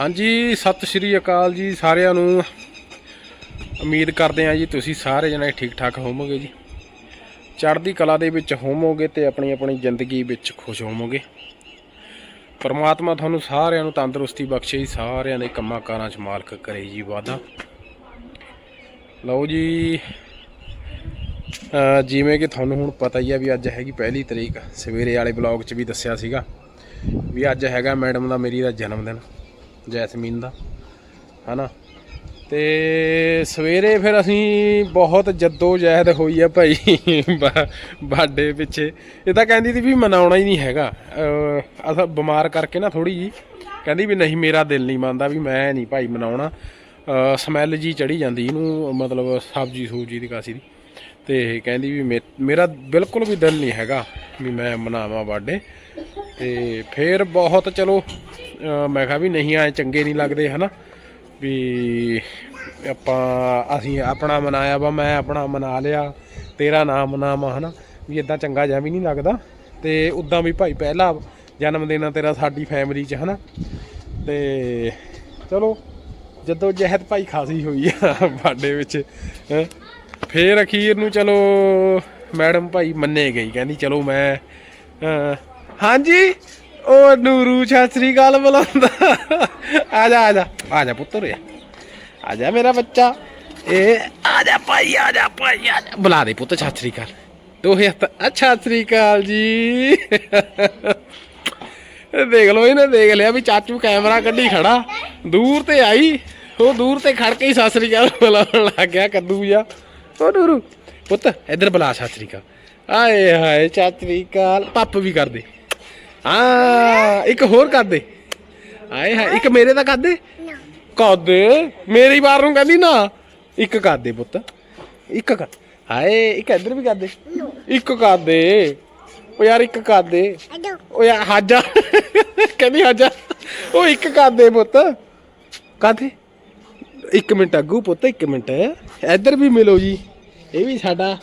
ਹਾਂਜੀ, ਸਤਿ ਸ਼੍ਰੀ ਅਕਾਲ ਜੀ ਸਾਰਿਆਂ ਨੂੰ। ਉਮੀਦ ਕਰਦੇ ਹਾਂ ਜੀ ਤੁਸੀਂ ਸਾਰੇ ਜਣੇ ਠੀਕ ਠਾਕ ਹੋਵੋਗੇ ਜੀ। ਚੜ੍ਹਦੀ ਕਲਾ ਦੇ ਵਿੱਚ ਹੋਵੋਗੇ ਤੇ ਆਪਣੀ ਆਪਣੀ ਜ਼ਿੰਦਗੀ ਵਿੱਚ ਖੁਸ਼ ਹੋਵੋਗੇ। ਪਰਮਾਤਮਾ ਤੁਹਾਨੂੰ ਸਾਰਿਆਂ ਨੂੰ ਤੰਦਰੁਸਤੀ ਬਖਸ਼ੇ ਜੀ, ਸਾਰਿਆਂ ਦੇ ਕੰਮਾਂ ਕਾਰਾਂ 'ਚ ਮਾਲਕ ਕਰੇ ਜੀ ਵਾਦਾ। ਲਓ ਜੀ ਜਿਵੇਂ ਕਿ ਤੁਹਾਨੂੰ ਹੁਣ ਪਤਾ ਹੀ ਆ ਵੀ ਅੱਜ ਹੈਗੀ ਪਹਿਲੀ ਤਰੀਕ। ਸਵੇਰੇ ਵਾਲੇ ਬਲੌਗ 'ਚ ਵੀ ਦੱਸਿਆ ਸੀਗਾ ਵੀ ਅੱਜ ਹੈਗਾ ਮੈਡਮ ਦਾ ਮੇਰੀ ਦਾ ਜਨਮ ਦਿਨ ਜੈਸਮੀਨ ਦਾ, ਹਨਾ? ਤੇ ਸਵੇਰੇ ਫਿਰ ਅਸੀਂ ਬਹੁਤ ਜੱਦੋ ਜਹਿਦ ਹੋਈ ਆ ਭਾਈ ਬਰਥਡੇ ਪਿੱਛੇ। ਇਹ ਤਾਂ ਕਹਿੰਦੀ ਸੀ ਵੀ ਮਨਾਉਣਾ ਹੀ ਨਹੀਂ ਹੈਗਾ। ਅਹ, ਅਸਾਂ ਬਿਮਾਰ ਕਰਕੇ ਨਾ ਥੋੜੀ ਜੀ ਕਹਿੰਦੀ ਵੀ ਨਹੀਂ, ਮੇਰਾ ਦਿਲ ਨਹੀਂ ਮੰਨਦਾ ਵੀ ਮੈਂ ਨਹੀਂ ਭਾਈ ਮਨਾਉਣਾ। ਸਮੈਲ ਜੀ ਚੜੀ ਜਾਂਦੀ ਇਹਨੂੰ, ਮਤਲਬ ਸਬਜੀ ਸੂਜੀ ਦੀ ਕਾਸੀ ਦੀ। ਤੇ ਕਹਿੰਦੀ ਵੀ ਮੇ- ਮੇਰਾ ਬਿਲਕੁਲ ਵੀ ਦਿਲ ਨਹੀਂ ਹੈਗਾ ਵੀ ਮੈਂ ਮਨਾਵਾਂ ਬਰਥਡੇ ਤੇ ਫਿਰ ਬਹੁਤ, ਚਲੋ ਮੈਂ ਕਿਹਾ ਵੀ ਨਹੀਂ ਆਏ ਚੰਗੇ ਨਹੀਂ ਲੱਗਦੇ, ਹਨਾ? ਵੀ ਆਪਾਂ, ਅਸੀਂ ਆਪਣਾ ਮਨਾਇਆ ਵਾ, ਮੈਂ ਆਪਣਾ ਮਨਾ ਲਿਆ, ਤੇਰਾ ਨਾਮ ਮਨਾਵਾਂ, ਹਨਾ? ਵੀ ਇਦਾਂ ਚੰਗਾ ਜਿਹਾ ਵੀ ਨਹੀਂ ਲੱਗਦਾ। ਤੇ ਉਦਾਂ ਵੀ ਭਾਈ ਪਹਿਲਾ ਜਨਮ ਦਿਨ ਤੇਰਾ ਸਾਡੀ ਫੈਮਿਲੀ 'ਚ, ਹਨਾ? ਤੇ ਚਲੋ, ਜਦੋਂ ਜਹਿਦ ਭਾਈ ਖਾਸੀ ਹੋਈ ਆ ਬਾਡੇ ਵਿੱਚ, ਹੈਂ। ਫੇਰ ਅਖੀਰ ਨੂੰ ਚਲੋ, ਮੈਡਮ ਭਾਈ ਮੰਨੇ ਗਈ, ਕਹਿੰਦੀ, ਚਲੋ ਮੈਂ ਹਾਂਜੀ? ਉਹ ਨੂਰੂ ਛਾਸਰੀ ਗੱਲ ਬੁਲਾਉਂਦਾ। ਆ ਜਾ ਆ ਜਾ ਆ ਜਾ ਪੁੱਤਰ, ਆ ਜਾ। ਮੇਰਾ ਬੱਚਾ। ਇਹ ਆ ਜਾ ਭਾਈ, ਆ ਜਾ ਭਾਈ, ਆ ਜਾ। ਬੁਲਾ ਦੇ ਪੁੱਤ ਛਾਸਰੀ ਕਾਲ ਦੋਹੇ ਹੱਥ ਅੱਛਾ ਸ੍ਰੀ ਅਕਾਲ ਜੀ। ਦੇਖ ਲਓ ਇਹਨੇ ਦੇਖ ਲਿਆ ਵੀ ਚਾਚੂ ਕੈਮਰਾ ਕੱਢੀ ਖੜਾ। ਦੂਰ ਤੇ ਆਈ। ਉਹ ਦੂਰ ਤੇ ਖੜ ਕੇ ਹੀ ਸਤਿ ਸ੍ਰੀ ਅਕਾਲ ਬੁਲਾਉਣ ਲੱਗ ਗਿਆ, ਕੱਦੂ ਜਾ ਉਹ ਨੂਰੂ, ਪੁੱਤ, ਇੱਧਰ ਬੁਲਾ ਸਤਿ ਸ੍ਰੀ ਅਕਾਲ ਆਏ ਹਾਏ ਸਤਿ ਸ੍ਰੀ ਅਕਾਲ ਪੱਪ ਵੀ ਕਰਦੇ ਦੇ ਹਾਂ ਇੱਕ ਹੋਰ ਕਰ ਦੇ। ਆਏ ਹਾਏ ਇੱਕ ਮੇਰੇ ਦਾ ਕਰ ਦੇ। ਕਰ ਦੇ ਮੇਰੀ ਵਾਰ ਨੂੰ ਕਹਿੰਦੀ ਨਾ। ਇੱਕ ਕਰ ਦੇ ਪੁੱਤ। ਇੱਕ ਕਰ। ਹਾਏ ਇੱਕ ਇੱਧਰ ਵੀ ਕਰ ਦੇ। ਇੱਕ ਕਰ ਦੇ। ਉਹ ਯਾਰ ਇੱਕ ਕਰ ਦੇ। ਉਹ ਯਾਰ ਹਾਜਾ। ਕਹਿੰਦੀ ਹਾਜਾ। ਉਹ ਇੱਕ ਕਰ ਦੇ ਪੁੱਤ। ਕਾਦੇ ਇੱਕ ਮਿੰਟ ਅੱਗੂ ਪੁੱਤ ਇੱਕ ਮਿੰਟ। ਇੱਧਰ ਵੀ ਮਿਲੋ ਜੀ। ਇਹ ਵੀ ਸਾਡਾ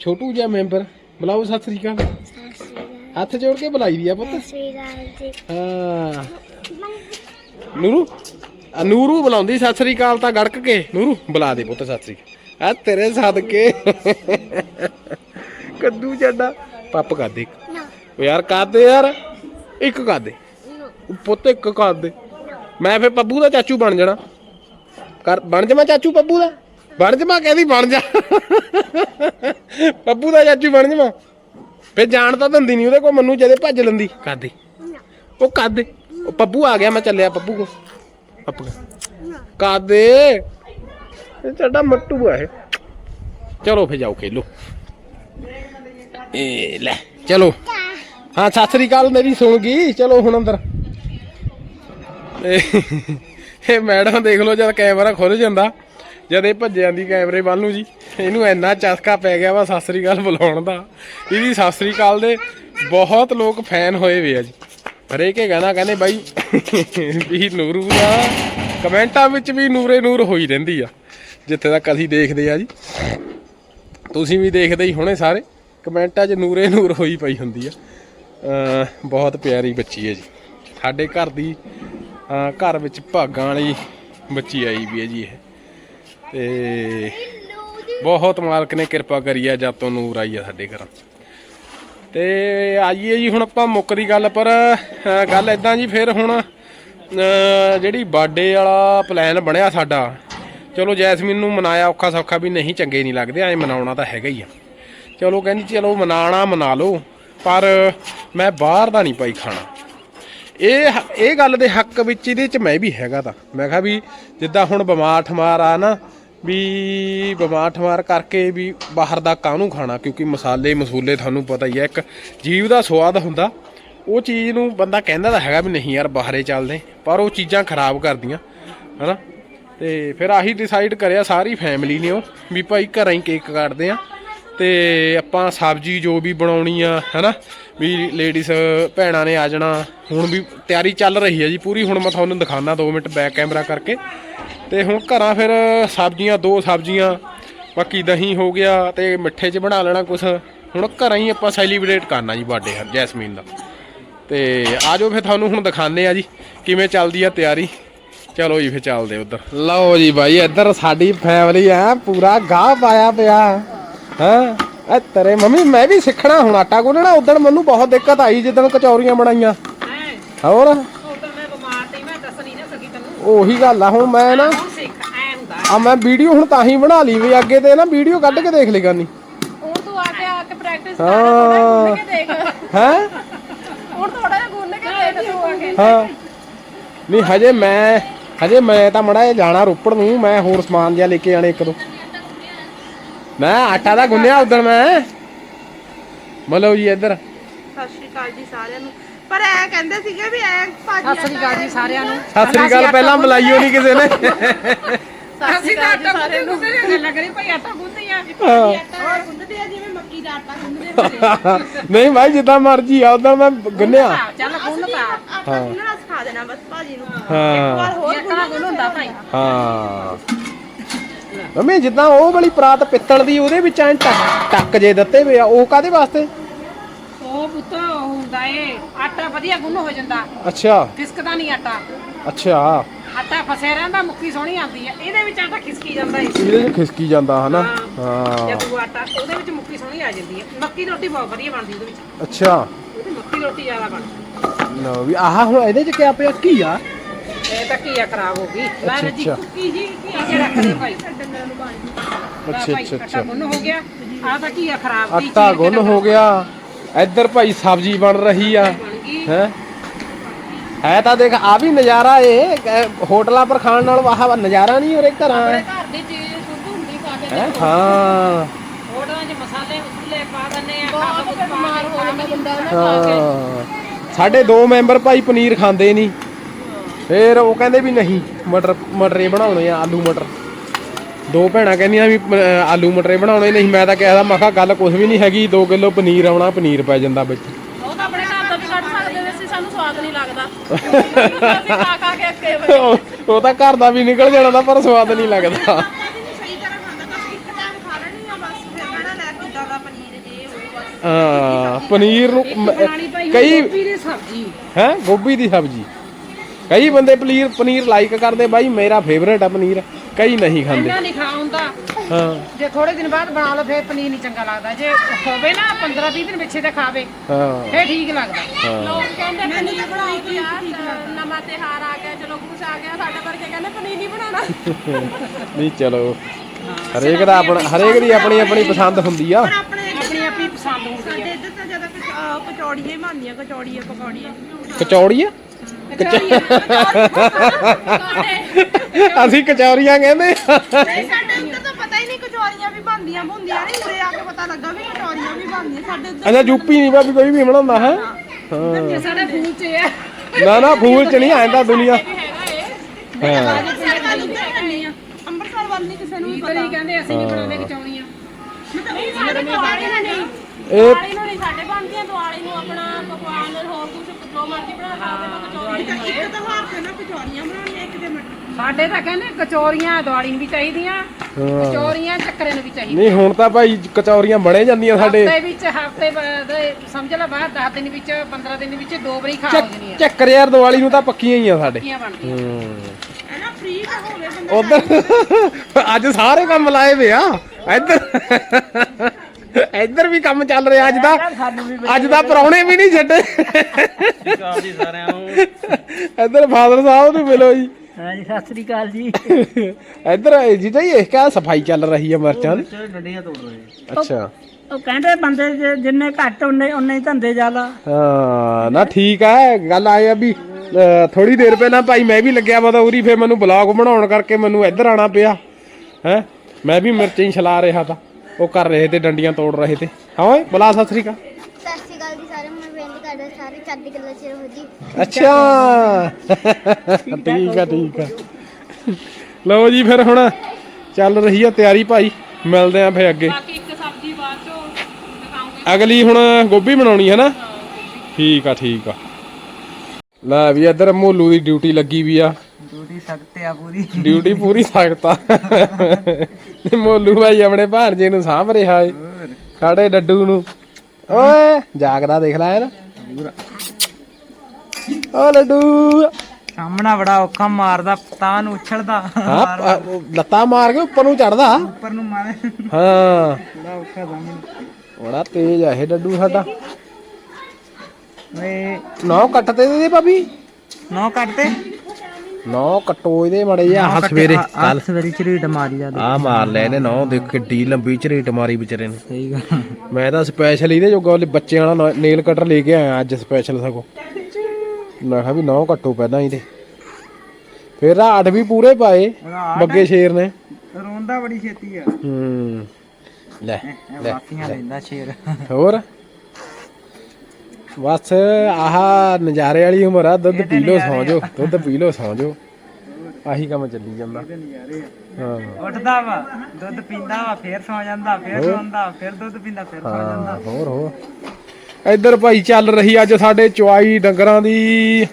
ਛੋਟੂ ਜਿਹਾ ਮੈਂਬਰ ਬੁਲਾਓ ਸਤਿ ਸ੍ਰੀ ਅਕਾਲ। ਹੱਥ ਜੋੜ ਕੇ ਬੁਲਾਈ ਦੀ ਆ ਪੁੱਤ। ਹਾਂ। ਨੂਰੂ ਆ ਨੂਰੂ ਬੁਲਾਉਂਦੀ ਸਤਿ ਸ੍ਰੀ ਅਕਾਲ ਤਾਂ ਗੜਕ ਕੇ। ਨੂਰੂ ਬੁਲਾ ਦੇ ਪੁੱਤ ਸਤਿ ਸ੍ਰੀ ਅਕਾਲ। ਆ ਤੇਰੇ ਸਦਕੇ। ਕੱਦੂ ਚੱਡਾ। ਪੱਪ ਕਰ ਦੇ ਉਹ ਯਾਰ ਕਰ ਦੇ ਯਾਰ। ਇੱਕ ਕਰ ਦੇ ਪੁੱਤ ਇੱਕ ਕਰ ਦੇ ਮੈਂ ਫੇਰ ਪੱਬੂ ਦਾ ਚਾਚੂ ਬਣ ਜਾਣਾ। ਕਰ ਬਣ ਜਾਵਾਂ ਚਾਚੂ ਪੱਬੂ ਦਾ? ਬਣ ਜਾਵਾਂ ਕਹਿੰਦੀ ਬਣ ਜਾ। ਪੱਬੂ ਦਾ ਚਾਚੂ ਬਣ ਜਾਵਾਂ। ਫੇਰ ਜਾਣ ਤਾਂ ਦਿੰਦੀ ਨਹੀਂ ਉਹਦੇ ਕੋਲ ਮੈਨੂੰ ਜਦੇ ਭੱਜ ਲੈਂਦੀ। ਕਰ ਦੇ ਉਹ ਕਰ ਦੇ ਉਹ ਪੱਬੂ ਆ ਗਿਆ ਮੈਂ ਚੱਲਿਆ ਪੱਬੂ ਕੋ ਪੱਪੂ ਕਰ ਦੇ ਇਹ ਸਾਡਾ ਮੱਟੂ ਆ ਇਹ। ਚਲੋ ਫੇ ਜਾਓ ਖੇਲੋ। ਇਹ ਲੈ ਚਲੋ। ਹਾਂ ਸਤਿ ਸ੍ਰੀ ਅਕਾਲ ਮੇਰੀ ਸੁਣ ਗਈ। ਚਲੋ ਹੁਣ ਅੰਦਰ। ਇਹ ਮੈਡਮ ਦੇਖ ਲਓ ਜਦ ਕੈਮਰਾ ਖੁੱਲ ਜਾਂਦਾ। ਜਦ ਇਹ ਭੱਜ ਜਾਂਦੀ ਕੈਮਰੇ ਵੱਲ ਨੂੰ ਜੀ, ਇਹਨੂੰ ਇੰਨਾ ਚਸਕਾ ਪੈ ਗਿਆ ਵਾ ਸਤਿ ਸ੍ਰੀ ਅਕਾਲ ਬੁਲਾਉਣ ਦਾ। ਇਹਦੀ ਸਤਿ ਸ੍ਰੀ ਅਕਾਲ ਦੇ ਬਹੁਤ ਲੋਕ ਫੈਨ ਹੋਏ ਵੇ ਆ ਜੀ। ਹਰੇਕ ਇਹ ਕਹਿੰਦਾ ਕਹਿੰਦੇ ਬਾਈ, ਵੀ ਨੂਰੂ ਦਾ ਕਮੈਂਟਾਂ ਵਿੱਚ ਵੀ ਨੂਰੇ ਨੂਰ ਹੋਈ ਰਹਿੰਦੀ ਆ, ਜਿੱਥੇ ਤੱਕ ਅਸੀਂ ਦੇਖਦੇ ਆ ਜੀ। ਤੁਸੀਂ ਵੀ ਦੇਖਦੇ ਹੀ ਹੋਣੇ ਸਾਰੇ, ਕਮੈਂਟਾਂ 'ਚ ਨੂਰੇ ਨੂਰ ਹੋਈ ਪਈ ਹੁੰਦੀ ਆ। ਬਹੁਤ ਪਿਆਰੀ ਬੱਚੀ ਹੈ ਜੀ। ਸਾਡੇ ਘਰ ਦੀ ਘਰ ਵਿੱਚ ਭਾਗਾਂ ਵਾਲੀ ਬੱਚੀ ਆਈ ਵੀ ਹੈ ਜੀ ਇਹ। ਤੇ ਬਹੁਤ ਮਾਲਕ ਨੇ ਕਿਰਪਾ ਕਰੀ ਆ, ਜਦ ਤੋਂ ਨੂਰ ਆਈ ਆ ਸਾਡੇ ਘਰਾਂ। ਤੇ ਆਈਏ ਜੀ ਹੁਣ ਆਪਾਂ ਮੁੱਕਦੀ ਗੱਲ ਪਰ ਗੱਲ ਇਦਾਂ ਜੀ ਫਿਰ ਹੁਣ ਜਿਹੜੀ ਬਰਥਡੇ ਵਾਲਾ ਪਲਾਨ ਬਣਿਆ ਸਾਡਾ, ਚਲੋ ਜੈਸਮੀਨ ਨੂੰ ਮਨਾਇਆ ਔਖਾ ਸੌਖਾ ਵੀ ਨਹੀਂ, ਚੰਗੇ ਨਹੀਂ ਲੱਗਦੇ, ਐ ਮਨਾਉਣਾ ਤਾਂ ਹੈਗਾ ਹੀ ਆ। ਚਲੋ ਕਹਿੰਦੀ ਚਲੋ ਮਨਾਣਾ ਮਨਾ ਲਓ, ਪਰ ਮੈਂ ਬਾਹਰ ਦਾ ਨਹੀਂ ਪਾਈ ਖਾਣਾ। ਇਹ ਇਹ ਗੱਲ ਦੇ ਹੱਕ ਵਿੱਚ ਇਹਦੇ ਚ ਮੈਂ ਵੀ ਹੈਗਾ ਤਾਂ। ਮੈਂ ਕਿਹਾ ਵੀ ਜਿੱਦਾਂ ਹੁਣ ਬਿਮਾਰ ਠਮਾਰ ਆ ਨਾ ਵੀ ਬਿਮਾਰ ਠਮਾਰ ਕਰਕੇ ਵੀ ਬਾਹਰ ਦਾ ਕਾਹਨੂੰ ਖਾਣਾ? ਕਿਉਂਕਿ ਮਸਾਲੇ, ਮਸੂਲੇ ਤੁਹਾਨੂੰ ਪਤਾ ਹੀ ਹੈ, ਇੱਕ ਜੀਵ ਦਾ ਸਵਾਦ ਹੁੰਦਾ। ਉਹ ਚੀਜ਼ ਨੂੰ ਬੰਦਾ ਕਹਿੰਦਾ ਤਾਂ ਹੈਗਾ ਵੀ ਨਹੀਂ ਯਾਰ, ਬਾਹਰੇ ਚੱਲਦੇ। ਪਰ ਉਹ ਚੀਜ਼ਾਂ ਖਰਾਬ ਕਰਦੀਆਂ, ਹਨਾ? ਤੇ ਫਿਰ ਆਹੀ ਡਿਸਾਈਡ ਕਰਿਆ ਸਾਰੀ ਫੈਮਿਲੀ ਨੇ ਉਹ, ਵੀ ਭਾਈ ਘਰਾਂ ਹੀ ਕੇਕ ਕੱਟਦੇ ਆ ਤੇ ਆਪਾਂ ਸਬਜ਼ੀ ਜੋ ਵੀ ਬਣਾਉਣੀ ਆ, ਹਨਾ? ਵੀ ਲੇਡੀਜ਼ ਭੈਣਾਂ ਨੇ ਆ ਜਾਣਾ। ਹੁਣ ਵੀ ਤਿਆਰੀ ਚੱਲ ਰਹੀ ਹੈ ਜੀ, ਪੂਰੀ। ਹੁਣ ਮੈਂ ਤੁਹਾਨੂੰ ਦਿਖਾਣਾ 2 ਮਿੰਟ ਬੈਕ ਕੈਮਰਾ ਕਰਕੇ। ਤੇ ਹੁਣ ਘਰਾਂ ਫਿਰ ਸਬਜ਼ੀਆਂ ਦੋ ਸਬਜ਼ੀਆਂ ਬਾਕੀ ਦਹੀਂ ਹੋ ਗਿਆ ਤੇ ਮਿੱਠੇ 'ਚ ਬਣਾ ਲੈਣਾ ਕੁਛ। ਹੁਣ ਘਰਾਂ ਹੀ ਆਪਾਂ ਸੈਲੀਬ੍ਰੇਟ ਕਰਨਾ ਜੀ ਬਰਥਡੇ ਜੈਸਮੀਨ ਦਾ। ਤੇ ਆਜੋ ਫਿਰ ਤੁਹਾਨੂੰ ਹੁਣ ਦਿਖਾਉਂਦੇ ਆ ਜੀ ਕਿਵੇਂ ਚੱਲਦੀ ਆ ਤਿਆਰੀ। ਚਲੋ ਜੀ ਫੇ ਚੱਲਦੇ ਉਧਰ। ਲਓ ਜੀ ਬਾਈ ਇੱਧਰ ਸਾਡੀ ਫੈਮਿਲੀ ਆ ਪੂਰਾ ਗਾਹ ਪਾਇਆ ਪਿਆ। ਹਾਂ? ਐ ਤੇਰੇ ਮੰਮੀ ਮੈਂ ਵੀ ਸਿੱਖਣਾ ਹੁਣ ਆਟਾ ਗੁੰਨਣਾ ਉਦੋਂ ਮੈਨੂੰ ਬਹੁਤ ਦਿੱਕਤ ਆਈ ਜਿੱਦਣ ਕਚੌਰੀਆਂ ਬਣਾਈਆਂ। ਹੋਰ ਉਹ ਤਾਂ ਮੈਂ ਬਿਮਾਰ ਤੇ ਮੈਂ ਦੱਸ ਨਹੀਂ ਨਾ ਸਕੀ ਤੈਨੂੰ ਉਹੀ ਗੱਲ ਆ ਹੁਣ ਮੈਂ ਨਾ ਹੁਣ ਸਿੱਖ ਐ ਹੁੰਦਾ। ਆ ਮੈਂ ਵੀਡੀਓ ਹੁਣ ਤਾਂ ਹੀ ਬਣਾ ਲਈ ਵੀ ਅੱਗੇ ਤੇ ਨਾ ਵੀਡੀਓ ਕੱਢ ਕੇ ਦੇਖ ਲਈ ਕਰਨੀ ਹੁਣ ਤੂੰ ਆ ਕੇ ਆ ਕੇ ਪ੍ਰੈਕਟਿਸ ਹਾਂ। ਕਰ ਕੇ ਦੇਖ। ਹੈ? ਹੁਣ ਥੋੜਾ ਜਿਹਾ ਗੁੰਨ ਕੇ ਦੇਖ ਤੂੰ ਆ ਕੇ। ਹਾਂ। ਨਹੀਂ ਹਜੇ ਮੈਂ ਹਜੇ ਮੈਂ ਤਾਂ ਮੜਾ ਜਾਣਾ ਰੋਪੜ ਨੂੰ ਮੈਂ ਹੋਰ ਸਮਾਨ ਜਿਹਾ ਲੈ ਕੇ ਆਣੇ ਇੱਕ ਦੋ। ਮੈਂ ਆਟਾ ਦਾ ਗੁੰਨਿਆ ਉਦੋਂ ਮੈਂ। ਮਲੋ ਜੀ ਇੱਧਰ। ਸਤਿ ਸ਼੍ਰੀ ਅਕਾਲ ਜੀ ਸਾਰਿਆਂ ਨੂੰ। ਪਰ ਐ ਕਹਿੰਦੇ ਸੀਗੇ ਵੀ ਐ ਭਾਜੀ ਸਤਿ ਸ੍ਰੀ ਅਕਾਲ ਜੀ ਸਾਰਿਆਂ ਨੂੰ। ਸਤਿ ਸ੍ਰੀ ਅਕਾਲ ਪਹਿਲਾਂ ਬੁਲਾਈਓ ਨਹੀਂ ਕਿਸੇ ਨੇ। ਅਸੀਂ ਤਾਂ ਆਟਾ ਗੁੰਦੇ ਗੁੰਦੇ ਗੱਲਾਂ ਕਰੀ ਭਾਈ ਆਟਾ ਗੁੰਦੇ ਆ। ਆਟਾ ਗੁੰਨਦੇ ਆ ਜਿਵੇਂ ਮੱਕੀ ਦਾ ਆਟਾ ਗੁੰਨਦੇ ਨਹੀਂ ਭਾਈ ਜਿੱਦਾਂ ਮਰਜ਼ੀ ਆ ਉਦੋਂ ਮੈਂ ਗੁੰਨਿਆ। ਚੱਲ ਗੁੰਨ ਪਾ ਆਟਾ ਗੁੰਨਣਾ ਸਿਖਾ ਦੇਣਾ ਬਸ ਭਾਜੀ ਨੂੰ। ਇੱਕ ਵਾਰ ਹੋਰ ਗੁੰਨ ਹੁੰਦਾ ਭਾਈ। ਹਾਂ। ਮੰਮੀ ਜਿੱਦਾਂ ਉਹ ਵਾਲੀ ਪਰਾਤ ਪਿੱਤਲ ਦੀ ਉਹਦੇ ਵਿੱਚ ਐਂ ਟੱਕ ਜੇ ਦਿੱਤੇ ਵੇ ਆ ਉਹ ਕਾਦੇ ਵਾਸਤੇ? ਉਹ ਪੁੱਤ ਉਹ ਹੁੰਦਾ ਏ ਆਟਾ ਵਧੀਆ ਗੁੰਨ ਹੋ ਜਾਂਦਾ। ਅੱਛਾ। ਖਿਸਕਦਾ ਨਹੀਂ ਆਟਾ। ਅੱਛਾ। ਆਟਾ ਫਸਿਆ ਰਹਿੰਦਾ ਮੁੱਕੀ ਸੋਹਣੀ ਆਉਂਦੀ ਹੈ ਇਹਦੇ ਵਿੱਚ ਆਟਾ ਖਿਸਕੀ ਜਾਂਦਾ ਏ। ਇਹਦੇ 'ਚ ਖਿਸਕੀ ਜਾਂਦਾ ਹਨਾ? ਹਾਂ। ਹਾਂ। ਜਦੋਂ ਆਟਾ ਉਹਦੇ ਵਿੱਚ ਮੁੱਕੀ ਸੋਹਣੀ ਆ ਜਾਂਦੀ ਹੈ ਮੱਕੀ ਦੀ ਰੋਟੀ ਬਹੁਤ ਵਧੀਆ ਬਣਦੀ ਉਹਦੇ ਵਿੱਚ। ਅੱਛਾ। ਉਹਦੀ ਮੱਕੀ ਦੀ ਰੋਟੀ ਜ਼ਿਆਦਾ ਬਣਦੀ। ਲਓ ਵੀ ਆਹ ਹੁਣ ਇਹਦੇ 'ਚ ਕਿਆ ਪਿਆ? ਕੀ ਆ? ਇਹ ਤਾਂ ਕੀਆ ਖਰਾਬ ਹੋ ਗਈ। ਲੈ ਅੱਛਾ, ਜੀ ਅੱਛਾ। ਕੁੱਕੀ ਜੀ ਕੀਆ ਕੇ ਰੱਖ ਦੇ ਭਾਈ। ਅੱਛਾ ਭਾਈ, ਅੱਛਾ ਆਟਾ ਅੱਛਾ ਗੁੰਨ ਹੋ ਗਿਆ। ਆ ਤਾਂ ਕੀਆ ਖਰਾਬ ਸੀ ਆਟਾ ਗੁੰਨ ਹੋ ਗਿਆ। ਇੱਧਰ ਭਾਈ ਸਬਜ਼ੀ ਬਣ ਰਹੀ ਆ। ਹੈ? ਹੈ ਤਾਂ ਦੇਖ ਆ ਵੀ ਨਜ਼ਾਰਾ ਏ। ਹੋਟਲਾਂ ਪਰ ਖਾਣ ਨਾਲ ਵਾਹ ਨਜ਼ਾਰਾ ਨਹੀਂ ਉਰੇ ਘਰਾਂ। ਘਰ ਦੀ ਚੀਜ਼ ਸ਼ੁੱਧ ਹੁੰਦੀ ਖਾ ਕੇ ਹੈ? ਹਾਂ। ਹੋਟਲਾਂ 'ਚ ਮਸਾਲੇ ਮਸੂਲੇ ਪਾ ਦਿੰਦੇ ਆ ਬਹੁਤ ਖੰਡ ਫਿਰ ਪਾ ਬਿਮਾਰ ਕੇ ਹੋ ਜਾਂਦਾ ਬੰਦਾ ਨਾ ਖਾ ਕੇ। ਹਾਂ ਸਾਡੇ ਦੋ ਮੈਂਬਰ ਭਾਈ ਪਨੀਰ ਖਾਂਦੇ ਨਹੀਂ। ਫੇਰ ਉਹ ਕਹਿੰਦੇ ਵੀ ਨਹੀਂ ਮਟਰ ਮਟਰੇ ਬਣਾਉਣੇ ਆ ਆਲੂ ਮਟਰ। ਦੋ ਭੈਣਾਂ ਕਹਿੰਦੀਆਂ ਵੀ ਪ- ਆਲੂ ਮਟਰੇ ਬਣਾਉਣੇ ਨਹੀਂ ਮੈਂ ਤਾਂ ਕਹਿਦਾ ਮੈਂ ਕਿਹਾ ਗੱਲ ਕੁਝ ਵੀ ਨਹੀਂ ਹੈਗੀ 2 ਕਿਲੋ ਪਨੀਰ ਆਉਣਾ ਪਨੀਰ ਪੈ ਜਾਂਦਾ ਵਿੱਚ। ਉਹ ਤਾਂ ਆਪਣੇ ਘਰ ਦਾ ਵੀ ਕੱਢ ਸਕਦੇ ਵੈਸੇ ਸਾਨੂੰ ਸਵਾਦ ਨਹੀਂ ਲੱਗਦਾ। ਅਸੀਂ ਖਾ ਖਾ ਕੇ ਅੱਕੇ ਹੋਏ। ਉਹ ਉਹ ਤਾਂ ਘਰ ਦਾ ਵੀ ਨਿਕਲ ਜਾਣਾ ਤਾਂ ਪਰ ਸਵਾਦ ਨਹੀਂ ਲੱਗਦਾ। ਭਾਜੀ ਨੂੰ ਸਹੀ ਤਰ੍ਹਾਂ ਖਾਂਦਾ ਤਾਂ ਇੱਕ ਟਾਈਮ ਖਾ ਲੈਣੀ ਆ ਬਸ ਫਿਰ ਕਹਿਣਾ ਲੈ ਕਿੱਦਾਂ ਦਾ ਪਨੀਰ ਜੇ ਉਹ ਬਸ। ਹਾਂ ਪਨੀਰ ਨੂੰ ਮ- ਕਈ ਗੋਭੀ ਦੀ ਸਬਜ਼ੀ। ਹੈ ਗੋਭੀ ਦੀ ਸਬਜ਼ੀ। ਕਈ ਬੰਦੇ ਪਨੀਰ ਪਨੀਰ ਲਾਈਕ ਕਰਦੇ ਬਾਈ ਮੇਰਾ ਫੇਵਰੇਟ ਆ ਪਨੀਰ। ਕਈ ਨਹੀਂ ਖਾਂਦੇ। ਇੰਨਾ ਨਹੀਂ ਖਾ ਹੁੰਦਾ ਹਾਂ। ਜੇ ਥੋੜੇ ਦਿਨ ਬਾਅਦ ਬਣਾ ਲਓ ਫੇਰ ਪਨੀਰ ਨਹੀਂ ਚੰਗਾ ਲੱਗਦਾ। ਜੇ ਹੋਵੇ ਨਾ 15 20 ਦਿਨ ਪਿੱਛੇ ਤੇ ਖਾਵੇ ਹਾਂ। ਫੇਰ ਠੀਕ ਲੱਗਦਾ। ਲੋਕ ਕਹਿੰਦੇ ਪਨੀਰ ਬਣਾਓ ਵੀ ਯਾਰ ਨਵਾਂ ਤਿਹਾਰ ਆ ਗਿਆ ਚਲੋ ਕੁਛ ਆ ਗਿਆ ਸਾਡੇ ਵਰਗੇ ਕਹਿੰਦੇ ਪਨੀਰ ਨਹੀਂ ਬਣਾਉਣਾ। ਨਹੀਂ ਚਲੋ। ਹਰੇਕ ਦਾ ਆਪਣਾ ਹਰੇਕ ਦੀ ਆਪਣੀ ਆਪਣੀ ਪਸੰਦ ਹੁੰਦੀ ਆ। ਆਪਣੇ ਆਪਣੀ ਆਪਣੀ ਪਸੰਦ ਹੁੰਦੀ ਸਾਡੇ ਹੈ ਇੱਧਰ ਤਾਂ ਜ਼ਿਆਦਾ ਕਚੌੜੀਆਂ ਹੀ ਬਣਦੀਆਂ ਕਚੌੜੀਆਂ ਪਕੌੜੀਆਂ। ਕਚੌੜੀ ਅਸੀਂ ਕਚੌਰੀਆਂ ਕਹਿੰਦੇ। ਨਹੀਂ ਸਾਡੇ ਉੱਧਰ ਤਾਂ ਪਤਾ ਹੀ ਨਹੀਂ ਕਚੌਰੀਆਂ ਵੀ ਬਣਦੀਆਂ ਹੁੰਦੀਆਂ ਨਹੀਂ ਉਰੇ ਆ ਕੇ ਪਤਾ ਲੱਗਾ ਵੀ ਕਚੌਰੀਆਂ ਵੀ ਬਣਦੀਆਂ। ਸਾਡੇ ਉੱਧਰ ਅੱਛਾ ਯੂਪੀ ਨਹੀਂ ਭਾਬੀ ਕੋਈ ਵੀ ਬਣਾਉਂਦਾ ਹੈ? ਹਾਂ। ਸਾਡੇ ਫੂਲ ਚ ਹੈ ਨਾ ਨਾ ਫੂਲ ਚ ਨਹੀਂ ਆਂਦਾ ਦੁਨੀਆ ਹਾਂ। ਅੰਮ੍ਰਿਤਸਰ ਵੱਲ ਉੱਧਰ ਨਹੀਂ ਆ। ਅੰਮ੍ਰਿਤਸਰ ਵੱਲ ਨਹੀਂ ਕਿਸੇ ਨੂੰ ਹੀ ਕਹਿੰਦੇ ਅਸੀਂ ਨਹੀਂ ਬਣਾਉਂਦੇ ਕਚੌਣੀਆਂ ਮਤਲਬ ਸਾਡੇ ਦਿਵਾਲੀ ਨਾਲ ਨਹੀਂ ਇਹ ਦਿਵਾਲੀ ਨੂੰ ਨਹੀਂ ਸਾਡੇ ਬਣਦੀਆਂ ਦਿਵਾਲੀ ਨੂੰ ਆਪਣਾ ਪਕਵਾਨ ਹੋਰ ਕੁਝ ਜੋ ਮਰਜ਼ੀ ਬਣਾ ਸਕਦੇ ਹੋ ਕਚੌਰੀ ਇੱਕ ਤਾਂ ਹਾਰ ਤੇ ਨਾ ਕਚੌਰੀਆਂ ਬਣਾਉਣੀਆਂ ਇੱਕ ਦੇ ਮਟਰ ਸਾਡੇ ਤਾਂ ਕਹਿੰਦੇ ਕਚੌਰੀਆਂ ਦਿਵਾਲੀ ਨੂੰ ਵੀ ਚਾਹੀਦੀਆਂ ਹਾਂ। ਕਚੌਰੀਆਂ ਚੱਕਰੇ ਨੂੰ ਵੀ ਚਾਹੀਦੀਆਂ। ਨਹੀਂ ਹੁਣ ਤਾਂ ਭਾਈ ਕਚੌਰੀਆਂ ਬਣੇ ਜਾਂਦੀਆਂ ਸਾਡੇ। ਹਫ਼ਤੇ ਵਿੱਚ ਹਫ਼ਤੇ ਬਾਅਦ ਸਮਝ ਲੈ 10 ਦਿਨ ਵਿੱਚ 15 ਦਿਨ ਵਿੱਚ ਦੋ ਵਾਰੀ ਖਾ ਚੱਕਰ ਯਾਰ ਦੀਵਾਲੀ ਨੂੰ ਤਾਂ ਪੱਕੀਆਂ ਹੀ ਆ ਸਾਡੇ। ਕੀਆਂ ਬਣਦੀਆਂ। ਹੂੰ। ਹੈ ਹੋਵੇ ਬੰਦਾ ਉਧਰ ਅੱਜ ਸਾਰੇ ਕੰਮ ਲਾਏ ਵੇ ਆ। ਇੱਧਰ ਇੱਧਰ ਵੀ ਕੰਮ ਚੱਲ ਰਿਹਾ ਅੱਜ ਦਾ। ਅੱਜ ਦਾ ਪਰੌਣੇ ਵੀ ਨਹੀਂ ਛੱਡੇ। ਜੀ ਸਾਰਿਆਂ ਨੂੰ ਇੱਧਰ ਫਾਦਰ ਸਾਹਿਬ ਨੂੰ ਮਿਲੋ ਜੀ। ਹਾਂਜੀ ਸਤਿ ਸ੍ਰੀ ਅਕਾਲ ਜੀ। ਇੱਧਰ ਜੀਜਾ ਜੀ ਇਹ ਕਿਆ ਸਫ਼ਾਈ ਚੱਲ ਰਹੀ ਹੈ ਮਿਰਚਾਂ ਦੀ? ਤੇ ਡੰਡੀਆਂ ਤੋੜ ਰਹੇ ਅੱਛਾ। ਉਹ ਕਹਿੰਦੇ ਬੰਦੇ ਜੇ- ਜਿੰਨੇ ਘੱਟ ਉਹਨੇ ਉਹਨੇ ਹੀ ਧੰਦੇ ਜ਼ਿਆਦਾ। ਹਾਂ ਨਾ ਠੀਕ ਹੈ ਗੱਲ ਆਏ ਆ ਵੀ ਥੋੜੀ ਦੇਰ ਪਹਿਲਾਂ ਭਾਈ ਮੈਂ ਵੀ ਲੱਗਿਆ ਵਾ ਤਾਂ ਉਰੀ ਫਿਰ ਮੈਨੂੰ ਬਲੌਗ ਬਣਾਉਣ ਕਰਕੇ ਮੈਨੂੰ ਇੱਧਰ ਆਣਾ ਪਿਆ। ਹੈ? ਮੈਂ ਵੀ ਮਿਰਚਾਂ ਹੀ ਛਲਾ ਰਿਹਾ ਤਾਂ। ਉਹ ਕਰ ਰਹੇ ਤੇ ਡੰਡੀਆਂ ਤੋੜ ਰਹੇ ਤੇ। ਹਾਂ ਓਏ ਬੁਲਾ ਸਤਿ ਸ੍ਰੀ ਅਕਾਲ। ਸਤਿ ਸ਼੍ਰੀ ਅਕਾਲ ਜੀ ਸਾਰਿਆਂ ਨੂੰ ਮੈਂ ਬੇਨਤੀ ਕਰਦਾ ਸਾਰੇ ਚੜ੍ਹਦੀ ਕਲਾ ਚ ਰਹੋ ਜੀ। ਅੱਛਾ। ਠੀਕ ਆ ਠੀਕ ਆ। ਲਓ ਜੀ ਫਿਰ ਹੁਣ ਚੱਲ ਰਹੀ ਆ ਤਿਆਰੀ ਭਾਈ। ਮਿਲਦੇ ਆ ਫਿਰ ਅੱਗੇ। ਬਾਕੀ ਇੱਕ ਸਬਜ਼ੀ ਬਾਅਦ ਚੋਂ ਦਿਖਾਉਂਗੇ। ਅਗਲੀ ਹੁਣ ਗੋਭੀ ਬਣਾਉਣੀ ਹੈ ਨਾ? ਠੀਕ ਆ ਠੀਕ ਆ। ਲੈ ਵੀ ਇੱਧਰ ਮੋਲੂ ਦੀ ਡਿਊਟੀ ਲੱਗੀ ਵੀ ਆ। ਡਿਊਟੀ ਸਖਤ ਆ ਪੂਰੀ। ਡਿਊਟੀ ਪੂਰੀ ਸਖਤਾ ਮੋਲੂ ਭਾਈ ਆਪਣੇ ਭਾਣਜੇ ਨੂੰ ਸਾਂਭ ਰਿਹਾ ਏ। ਸਾਡੇ ਡੱਡੂ ਨੂੰ। ਓਏ ਜਾਗਦਾ ਦੇਖ ਲੈ ਨਾ ਓ ਲੱਡੂ। ਸਾਹਮਣਾ ਬੜਾ ਔਖਾ ਮਾਰਦਾ ਤਾਂ ਨੂੰ ਉਛਲਦਾ। ਹਾਂ ਲੱਤਾਂ ਮਾਰ ਕੇ ਉੱਪਰ ਨੂੰ ਚੜਦਾ। ਉੱਪਰ ਨੂੰ ਮਾਰੇ। ਹਾਂ। ਬੜਾ ਔਖਾ ਸਾਹਮਣਾ। ਬੜਾ ਤੇਜ਼ ਆ ਇਹ ਡੱਡੂ ਸਾਡਾ। ਓਏ ਨੌ ਕੱਟਦੇ ਦੇ ਭਾਬੀ? ਨੌ ਕੱਟਦੇ? ਨੌ ਕੱਟੋ ਇਹਦੇ ਮੜੇ ਜਿਹਾ ਆਹ ਸਵੇਰੇ। ਕੱਲ ਸਵੇਰੇ ਝਰੀਟ ਮਾਰੀ ਜਾ ਆ ਮਾਰ ਲੈ ਇਹਨੇ ਨੌ ਦੇਖ ਕਿੱਡੀ ਲੰਬੀ ਝਰੀਟ ਮਾਰੀ ਵਿਚਾਰੇ ਨੇ। ਸਹੀ ਗੱਲ ਮੈਂ ਤਾਂ ਸਪੈਸ਼ਲ ਇਹਦੇ ਜੋਗਾ ਉਹਲੇ ਬੱਚਿਆਂ ਵਾਲਾ ਨੇਲ ਕਟਰ ਲੈ ਕੇ ਆਇਆ ਅੱਜ ਸਪੈਸ਼ਲ ਸਗੋਂ। ਮੈਂ ਕਿਹਾ ਵੀ ਨੌ ਕੱਟੋ ਪਹਿਲਾਂ ਇਹਦੇ। ਫਿਰ ਰਾਟ ਵੀ ਪੂਰੇ ਪਾਏ ਬੱਗੇ ਸ਼ੇਰ ਨੇ। ਰੋਂਦਾ ਬੜੀ ਛੇਤੀ ਆ। ਹੂੰ। ਲੈ ਲੈ ਵਾਸੀਆਂ ਲੈਂਦਾ ਸ਼ੇਰ। ਹੋਰ? ਬਸ ਆਹ ਨਜ਼ਾਰੇ ਵਾਲੀ ਉਮਰ ਆ ਦੁੱਧ ਪੀ ਲੋ ਸੌਂ ਜਾਓ ਦੁੱਧ ਪੀ ਲੋ ਸੌਂ ਜਾਓ। ਆਹੀ ਕੰਮ ਚੱਲੀ ਜਾਂਦਾ। ਹਾਂ। ਉੱਠਦਾ ਵਾ ਦੁੱਧ ਪੀਂਦਾ ਵਾ ਫੇਰ ਸੌ ਜਾਂਦਾ ਫੇਰ ਸੌਂਦਾ ਫੇਰ ਦੁੱਧ ਪੀਂਦਾ ਫੇਰ ਸੌ ਜਾਂਦਾ। ਹਾਂ, ਹੋਰ ਹੋਰ। ਇੱਧਰ ਭਾਈ ਚੱਲ ਰਹੀ ਅੱਜ ਸਾਡੇ ਚੁਆਈ ਡੰਗਰਾਂ ਦੀ।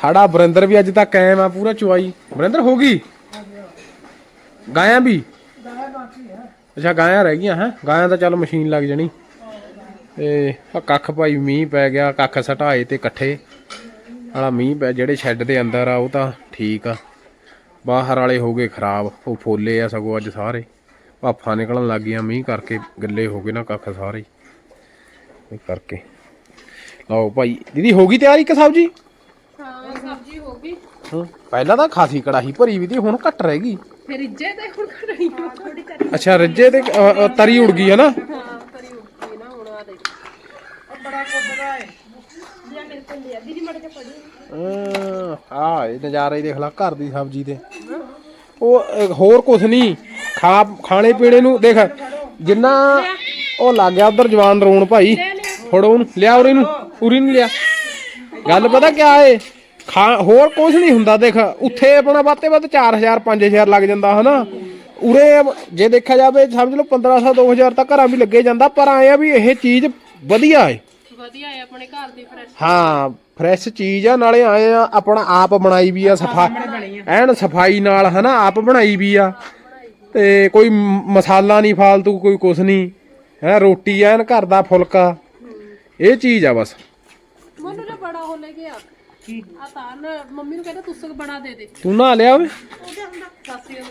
ਸਾਡਾ ਬਰਿੰਦਰ ਵੀ ਅੱਜ ਤੱਕ ਕਾਇਮ ਆ ਪੂਰਾ ਚੁਆਈ। ਬਰਿੰਦਰ ਹੋ ਗਈ? ਗਾਇਆਂ ਵੀ? ਅੱਛਾ ਗਾਇਆਂ ਰਹਿ ਗਈਆਂ ਹੈ? ਗਾਇਆਂ ਤਾਂ ਚੱਲ ਮਸ਼ੀਨ ਲੱਗ ਜਣੀ। ਤੇ ਆ ਕੱਖ ਭਾਈ ਮੀਂਹ ਪੈ ਗਿਆ ਕੱਖ ਸਟਾਏ ਤੇ ਇਕੱਠੇ। ਵਾਲਾ ਮੀਂਹ ਪੈ ਜਿਹੜੇ ਸ਼ੈੱਡ ਦੇ ਅੰਦਰ ਆ ਉਹ ਤਾਂ ਠੀਕ ਆ। ਬਾਹਰ ਵਾਲੇ ਹੋ ਗਏ ਖਰਾਬ ਉਹ ਫੋਲੇ ਆ ਸਗੋਂ ਅੱਜ ਸਾਰੇ। ਭਾਫਾਂ ਨਿਕਲਣ ਲੱਗ ਗਈਆਂ ਮੀਂਹ ਕਰਕੇ ਗੱਲੇ ਹੋ ਗਏ ਨਾ ਕੱਖ ਸਾਰੇ। ਇਹ ਕਰਕੇ। ਲਓ ਭਾਈ ਦੀਦੀ ਹੋ ਗਈ ਤਿਆਰੀ ਕਿ ਸਬਜੀ? ਹਾਂ ਸਬਜ਼ੀ ਹੋ ਗਈ। ਹਾਂ ਪਹਿਲਾਂ ਤਾਂ ਖਾਸੀ ਕੜਾਹੀ ਭਰੀ ਵੀ ਤੀ ਹੁਣ ਘੱਟ ਰਹਿ ਗਈ। ਫਿਰ ਇੱਜੇ ਤੇ ਹੁਣ ਕਰੀ ਅੱਛਾ ਰੱਜੇ ਤੇ ਤਰੀ ਉੜ ਗਈ ਹੈ ਨਾ ਹਾਂ ਕਰੀ ਉੱਠੀ ਨਾ ਹੁਣ ਆ ਦੇਖ ਆ ਇਹ ਨਜ਼ਾਰਾ ਹੀ ਦੇਖ ਲਾ ਘਰ ਦੀ ਸਬਜੀ ਤੇ। ਉਹ ਅ, ਹੋਰ ਕੁਛ ਨਹੀਂ ਖਾ ਖਾਣੇ ਪੀਣੇ ਨੂੰ ਦੇਖ ਜਿੰਨਾ ਉਹ ਲੱਗ ਗਿਆ ਉਧਰ ਜਵਾਨ ਰੋਣ ਭਾਈ। ਫੜੋ ਉਹਨੂੰ ਲਿਆ ਉਰੇ ਨੂੰ ਉਰੀ ਨੂੰ ਲਿਆ। ਗੱਲ ਪਤਾ ਕਿਆ ਏ? ਖਾ ਹੋਰ ਕੁਛ ਨਹੀਂ ਹੁੰਦਾ ਦੇਖ ਉੱਥੇ ਆਪਣਾ ਵੱਧ ਤੇ ਵੱਧ 4000 5000 ਲੱਗ ਜਾਂਦਾ ਹਨਾ? ਉਰੇ ਜੇ ਦੇਖਿਆ ਜਾਵੇ ਸਮਝ ਲਓ 1500 2000 ਤਾਂ ਘਰਾਂ ਵੀ ਲੱਗੇ ਜਾਂਦਾ ਪਰ ਆਏ ਆ ਵੀ ਇਹ ਚੀਜ਼ ਵਧੀਆ ਏ। ਵਧੀਆ ਹੈ ਆਪਣੇ ਘਰ ਦੀ ਫਰੈਸ਼ ਹਾਂ ਫਰੈਸ਼ ਚੀਜ਼ ਆ ਨਾਲੇ ਆਏ ਆ ਆਪਣਾ ਆਪ ਬਣਾਈ ਵੀ ਆ ਸਫਾ ਐਨ ਸਫ਼ਾਈ ਨਾਲ ਹਨਾ ਆਪ ਬਣਾਈ ਵੀ ਆ। ਤੇ ਕੋਈ ਮਸਾਲਾ ਨਹੀਂ ਫਾਲਤੂ ਕੋਈ ਕੁਛ ਨਹੀਂ। ਹੈ ਰੋਟੀ ਐਨ ਘਰ ਦਾ ਫੁਲਕਾ। ਇਹ ਚੀਜ਼ ਆ ਬਸ। ਮੈਨੂੰ ਜੇ ਬੜਾ ਹੋ ਲੈ ਗਿਆ ਆ। ਤਾਂ ਨਾ ਮੰਮੀ ਨੂੰ ਕਹਿੰਦਾ ਤੁਸਕ ਬਣਾ ਦੇ ਦੇ। ਤੂੰ ਨਾ ਲਿਆ ਓਏ। ਸਾਸੀ ਉਹ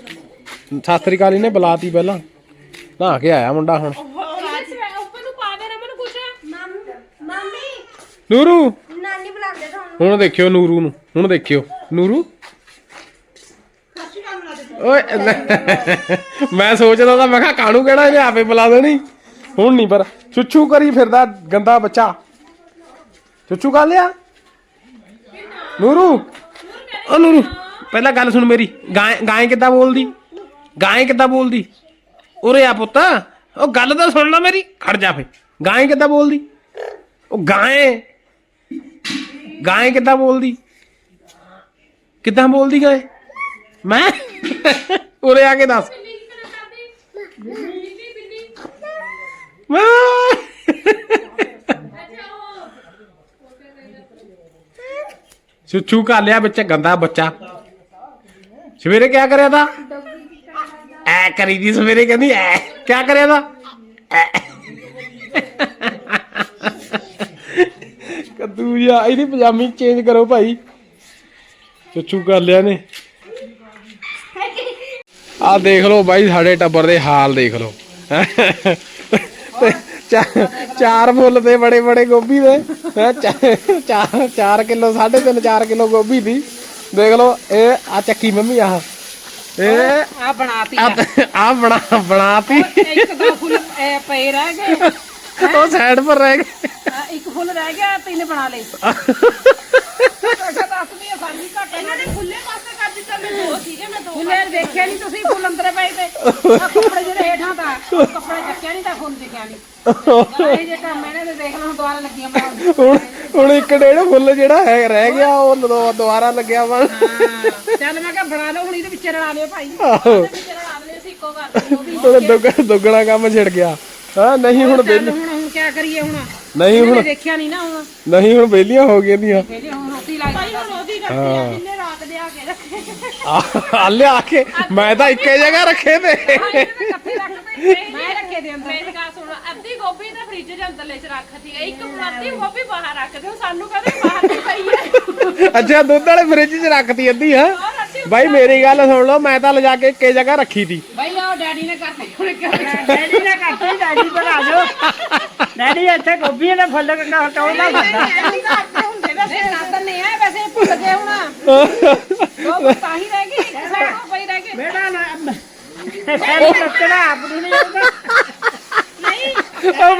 ਸਤਿ ਸ੍ਰੀ ਅਕਾਲ ਇਹਨੇ ਬੁਲਾਤੀ ਪਹਿਲਾਂ। ਨਹਾ ਕੇ ਆਇਆ ਮੁੰਡਾ ਹੁਣ ਉੱਪਰ ਨੂੰ ਪਾ ਦੇਣਾ ਮੈਨੂੰ ਕੁਛ ਮੰਮੀ ਨੂਰੂ। ਨਾਨੀ ਬੁਲਾਉਂਦੇ ਤੁਹਾਨੂੰ ਹੁਣ ਦੇਖਿਓ ਨੂਰੂ ਨੂੰ। ਹੁਣ ਦੇਖਿਓ। ਨੂਰੂ। ਓਏ ਮੈਂ ਸੋਚਦਾ ਤਾਂ ਮੈਂ ਕਿਹਾ ਕਾਣੂ ਕਹਿਣਾ ਇਹਨੇ ਆਪੇ ਬੁਲਾ ਦੇਣੀ। ਹੁਣ ਨਹੀਂ ਪਰ ਚੁੱਚੂ ਕਰੀ ਫਿਰਦਾ ਗੰਦਾ ਬੱਚਾ। ਚੁੱਚੂ ਕਰ ਲਿਆ। ਨੂਰੂ। ਓ ਨੂਰੂ ਪਹਿਲਾਂ ਗੱਲ ਸੁਣ ਮੇਰੀ। ਗਾਂ ਗਾਂ ਕਿੱਦਾਂ ਬੋਲਦੀ? ਗਾਂ ਕਿੱਦਾਂ ਬੋਲਦੀ? ਉਰੇ ਆ ਪੁੱਤ। ਉਹ ਗੱਲ ਤਾਂ ਸੁਣ ਲੈ ਮੇਰੀ। ਖੜ ਜਾ ਫੇ। ਗਾਂ ਕਿੱਦਾਂ ਬੋਲਦੀ? ਉਹ ਗਾਂ ਗਾਂ ਕਿੱਦਾਂ ਬੋਲਦੀ? ਕਿੱਦਾਂ ਬੋਲਦੀ ਗਾਂ ਮੈਂ? ਉਰੇ ਆ ਕੇ ਦੱਸ। ਮੈਂ ਚੁੱਚੂ ਕਰ ਲਿਆ ਵਿੱਚ, ਗੰਦਾ ਬੱਚਾ। ਸਵੇਰੇ ਕਿਆ ਕਰਿਆ ਤਾ? ਐ ਕਰੀ ਦੀ, ਸਵੇਰੇ ਕਹਿੰਦੀ ਐ। ਕਿਆ ਕਰਿਆ ਤਾ? ਐ। ਕੱਦੂ ਜਾ ਇਹਦੀ ਪਜਾਮੀ ਚੇਂਜ ਕਰੋ ਭਾਈ। ਚੁੱਚੂ ਕਰ ਲਿਆ ਨੇ ਆ ਦੇਖ ਲਓ ਬਾਈ ਸਾਡੇ ਟੱਬਰ ਦੇ ਹਾਲ ਦੇਖ ਲਓ। ਚਾਰ ਫੁੱਲ ਤੇ ਬੜੇ ਬੜੇ ਗੋਭੀ ਦੇ। ਚਾਰ 4 ਕਿਲੋ 3.5 4 ਕਿਲੋ ਗੋਭੀ ਦੀ। ਦੇਖ ਲਓ ਇਹ ਆ ਚੱਕੀ ਮੰਮੀ ਆਹ। ਇਹ ਆ ਬਣਾਤੀ ਆ। ਬਣਾ ਬਣਾਤੀ। ਇੱਕ ਦੋ ਫੁੱਲ ਪਏ ਰਹਿ ਗਏ। ਉਹ ਸਾਈਡ ਪਰ ਰਹਿ ਗਏ। ਇੱਕ ਫੁੱਲ ਰਹਿ ਗਿਆ ਤਿੰਨ ਬਣਾ ਲਏ। ਅੱਛਾ ਦੱਸਦੀ ਆ ਸਾਡੀ ਘੱਟ ਇਹਨਾਂ ਨੇ ਖੁੱਲੇ ਪਾਸੇ ਕਰ ਦਿੱਤਾ ਮੈਂ ਦੋ ਸੀਗੇ ਮੈਂ ਦੋ ਫੁੱਲੇ ਦੇਖਿਆ ਨਹੀਂ ਤੁਸੀਂ ਫੁੱਲ ਅੰਦਰ ਪਏ ਤੇ। ਆਹ ਕੱਪੜੇ ਜਿਹੜੇ ਹੇਠਾਂ ਦਾ ਉਹ ਕੱਪੜੇ ਚੱਕਿਆ ਨਹੀਂ ਤਾਂ ਫੁੱਲ ਦਿਖਿਆ ਨਹੀਂ ਇਹ ਜੇ ਕੰਮ ਇਹਨੇ ਤੇ ਦੇਖ ਲਓ ਹੁਣ ਦੁਬਾਰਾ ਲੱਗੀਆਂ ਬਣਾਉਣ ਹੁਣ ਹੁਣ ਇੱਕ ਡੇਢ ਫੁੱਲ ਜਿਹੜਾ ਹੈ ਰਹਿ ਗਿਆ ਉਹ ਦੁ- ਦੁਬਾਰਾ ਲੱਗਿਆ ਵਾ। ਹਾਂ ਚੱਲ ਮੈਂ ਕਿਹਾ ਬਣਾ ਲਓ ਹੁਣ ਇਹਦੇ ਵਿੱਚ ਰਲਾ ਲਿਓ ਭਾਈ। ਆਹੋ। ਜਿਹੜਾ ਲਾ ਦਲੇ ਅਸੀਂ ਇੱਕੋ ਉਹ ਵੀ ਦੁੱਗਣਾ ਦੁੱਗਣਾ ਕੰਮ ਛਿੜ ਗਿਆ। ਹਾਂ ਨਹੀਂ ਹੁਣ ਚੱਲ ਹੁਣ ਹੁਣ ਕੀ ਕਰੀਏ ਹੁਣ? ਨਹੀਂ ਹੁਣ ਦੇਖਿਆ ਨਹੀਂ ਨਾ ਹੁਣ? ਨਹੀਂ ਹੁਣ ਵਿਹਲੀਆਂ ਹੋ ਗਈਆਂ ਦੀਆਂ। ਇਹਦੇ ਹੁਣ ਰੋਟੀ ਲੱਗ ਗਈ ਉਹਦੀ ਕਰਦੀ ਆ ਕਿੰਨੇ ਰਾਤ ਦੇ ਆ ਕੇ ਰੱਖੇ। ਆ ਆ ਲਿਆ ਕੇ। ਮੈਂ ਤਾਂ ਇੱਕੇ ਜਗ੍ਹਾ ਰੱਖੇ ਤੇ ਰੱਖਦੇ ਮੈਂ ਰੱਖੇ ਦੇ ਅੰਦਰ। ਮੇਰੀ ਗੱਲ ਸੁਣੋ ਅੱਧੀ ਗੋਭੀ ਤਾਂ ਫ੍ਰਿਜ ਦੇ ਅੰਦਰਲੇ ਚ ਰੱਖਤੀ ਹੈ। ਇੱਕ ਅੱਧੀ ਗੋਭੀ ਬਾਹਰ ਰੱਖ ਦਿਓ। ਸਾਨੂੰ ਕਹਿੰਦੇ ਬਾਹਰ ਨਹੀਂ ਪਈ ਹੈ। ਅੱਛਾ ਦੁੱਧ ਵਾਲੇ ਫ੍ਰਿਜ 'ਚ ਰੱਖਤੀ ਅੱਧੀ ਹਾਂ? ਬਾਈ ਮੇਰੀ ਗੱਲ ਸੁਣ ਲਓ ਮੈਂ ਤਾਂ ਲਿਜਾ ਕੇ ਇੱਕੇ ਜਗ੍ਹਾ ਰੱਖੀ ਤੀ। ਬਈ ਆਹ ਡੈਡੀ ਨੇ ਕਰਤੀ ਹੁਣ ਕਿਉਂ ਡੈਡੀ ਨੇ ਕਰਤੀ ਡੈਡੀ ਪਰ ਆ ਜਾਓ। ਡੈਡੀ ਇੱਥੇ ਗੋਭੀਆਂ ਦਾ ਫੁੱਲ ਕੰਗਾ ਹਟਾਉਂਦਾ ਖਾਂਦਾ ਐਵੇਂ ਕਰਦੇ ਹੁੰਦੇ ਵੈਸੇ ਨਹੀਂ ਨਾਦਰ ਨਹੀਂ ਆਏ ਵੈਸੇ ਭੁੱਲ ਗਏ ਹੁਣ। ਉਹ ਤਾਂ ਹੀ ਰਹਿ ਗਈ ਤੋਂ ਪਈ ਰਹਿ ਗਈ ਬੇਟਾ ਨਾ ਸੈਲ ਕੱਟਣਾ ਆਪਣੀ ਨਹੀਂ ਆਉਂਦਾ। ਉਹ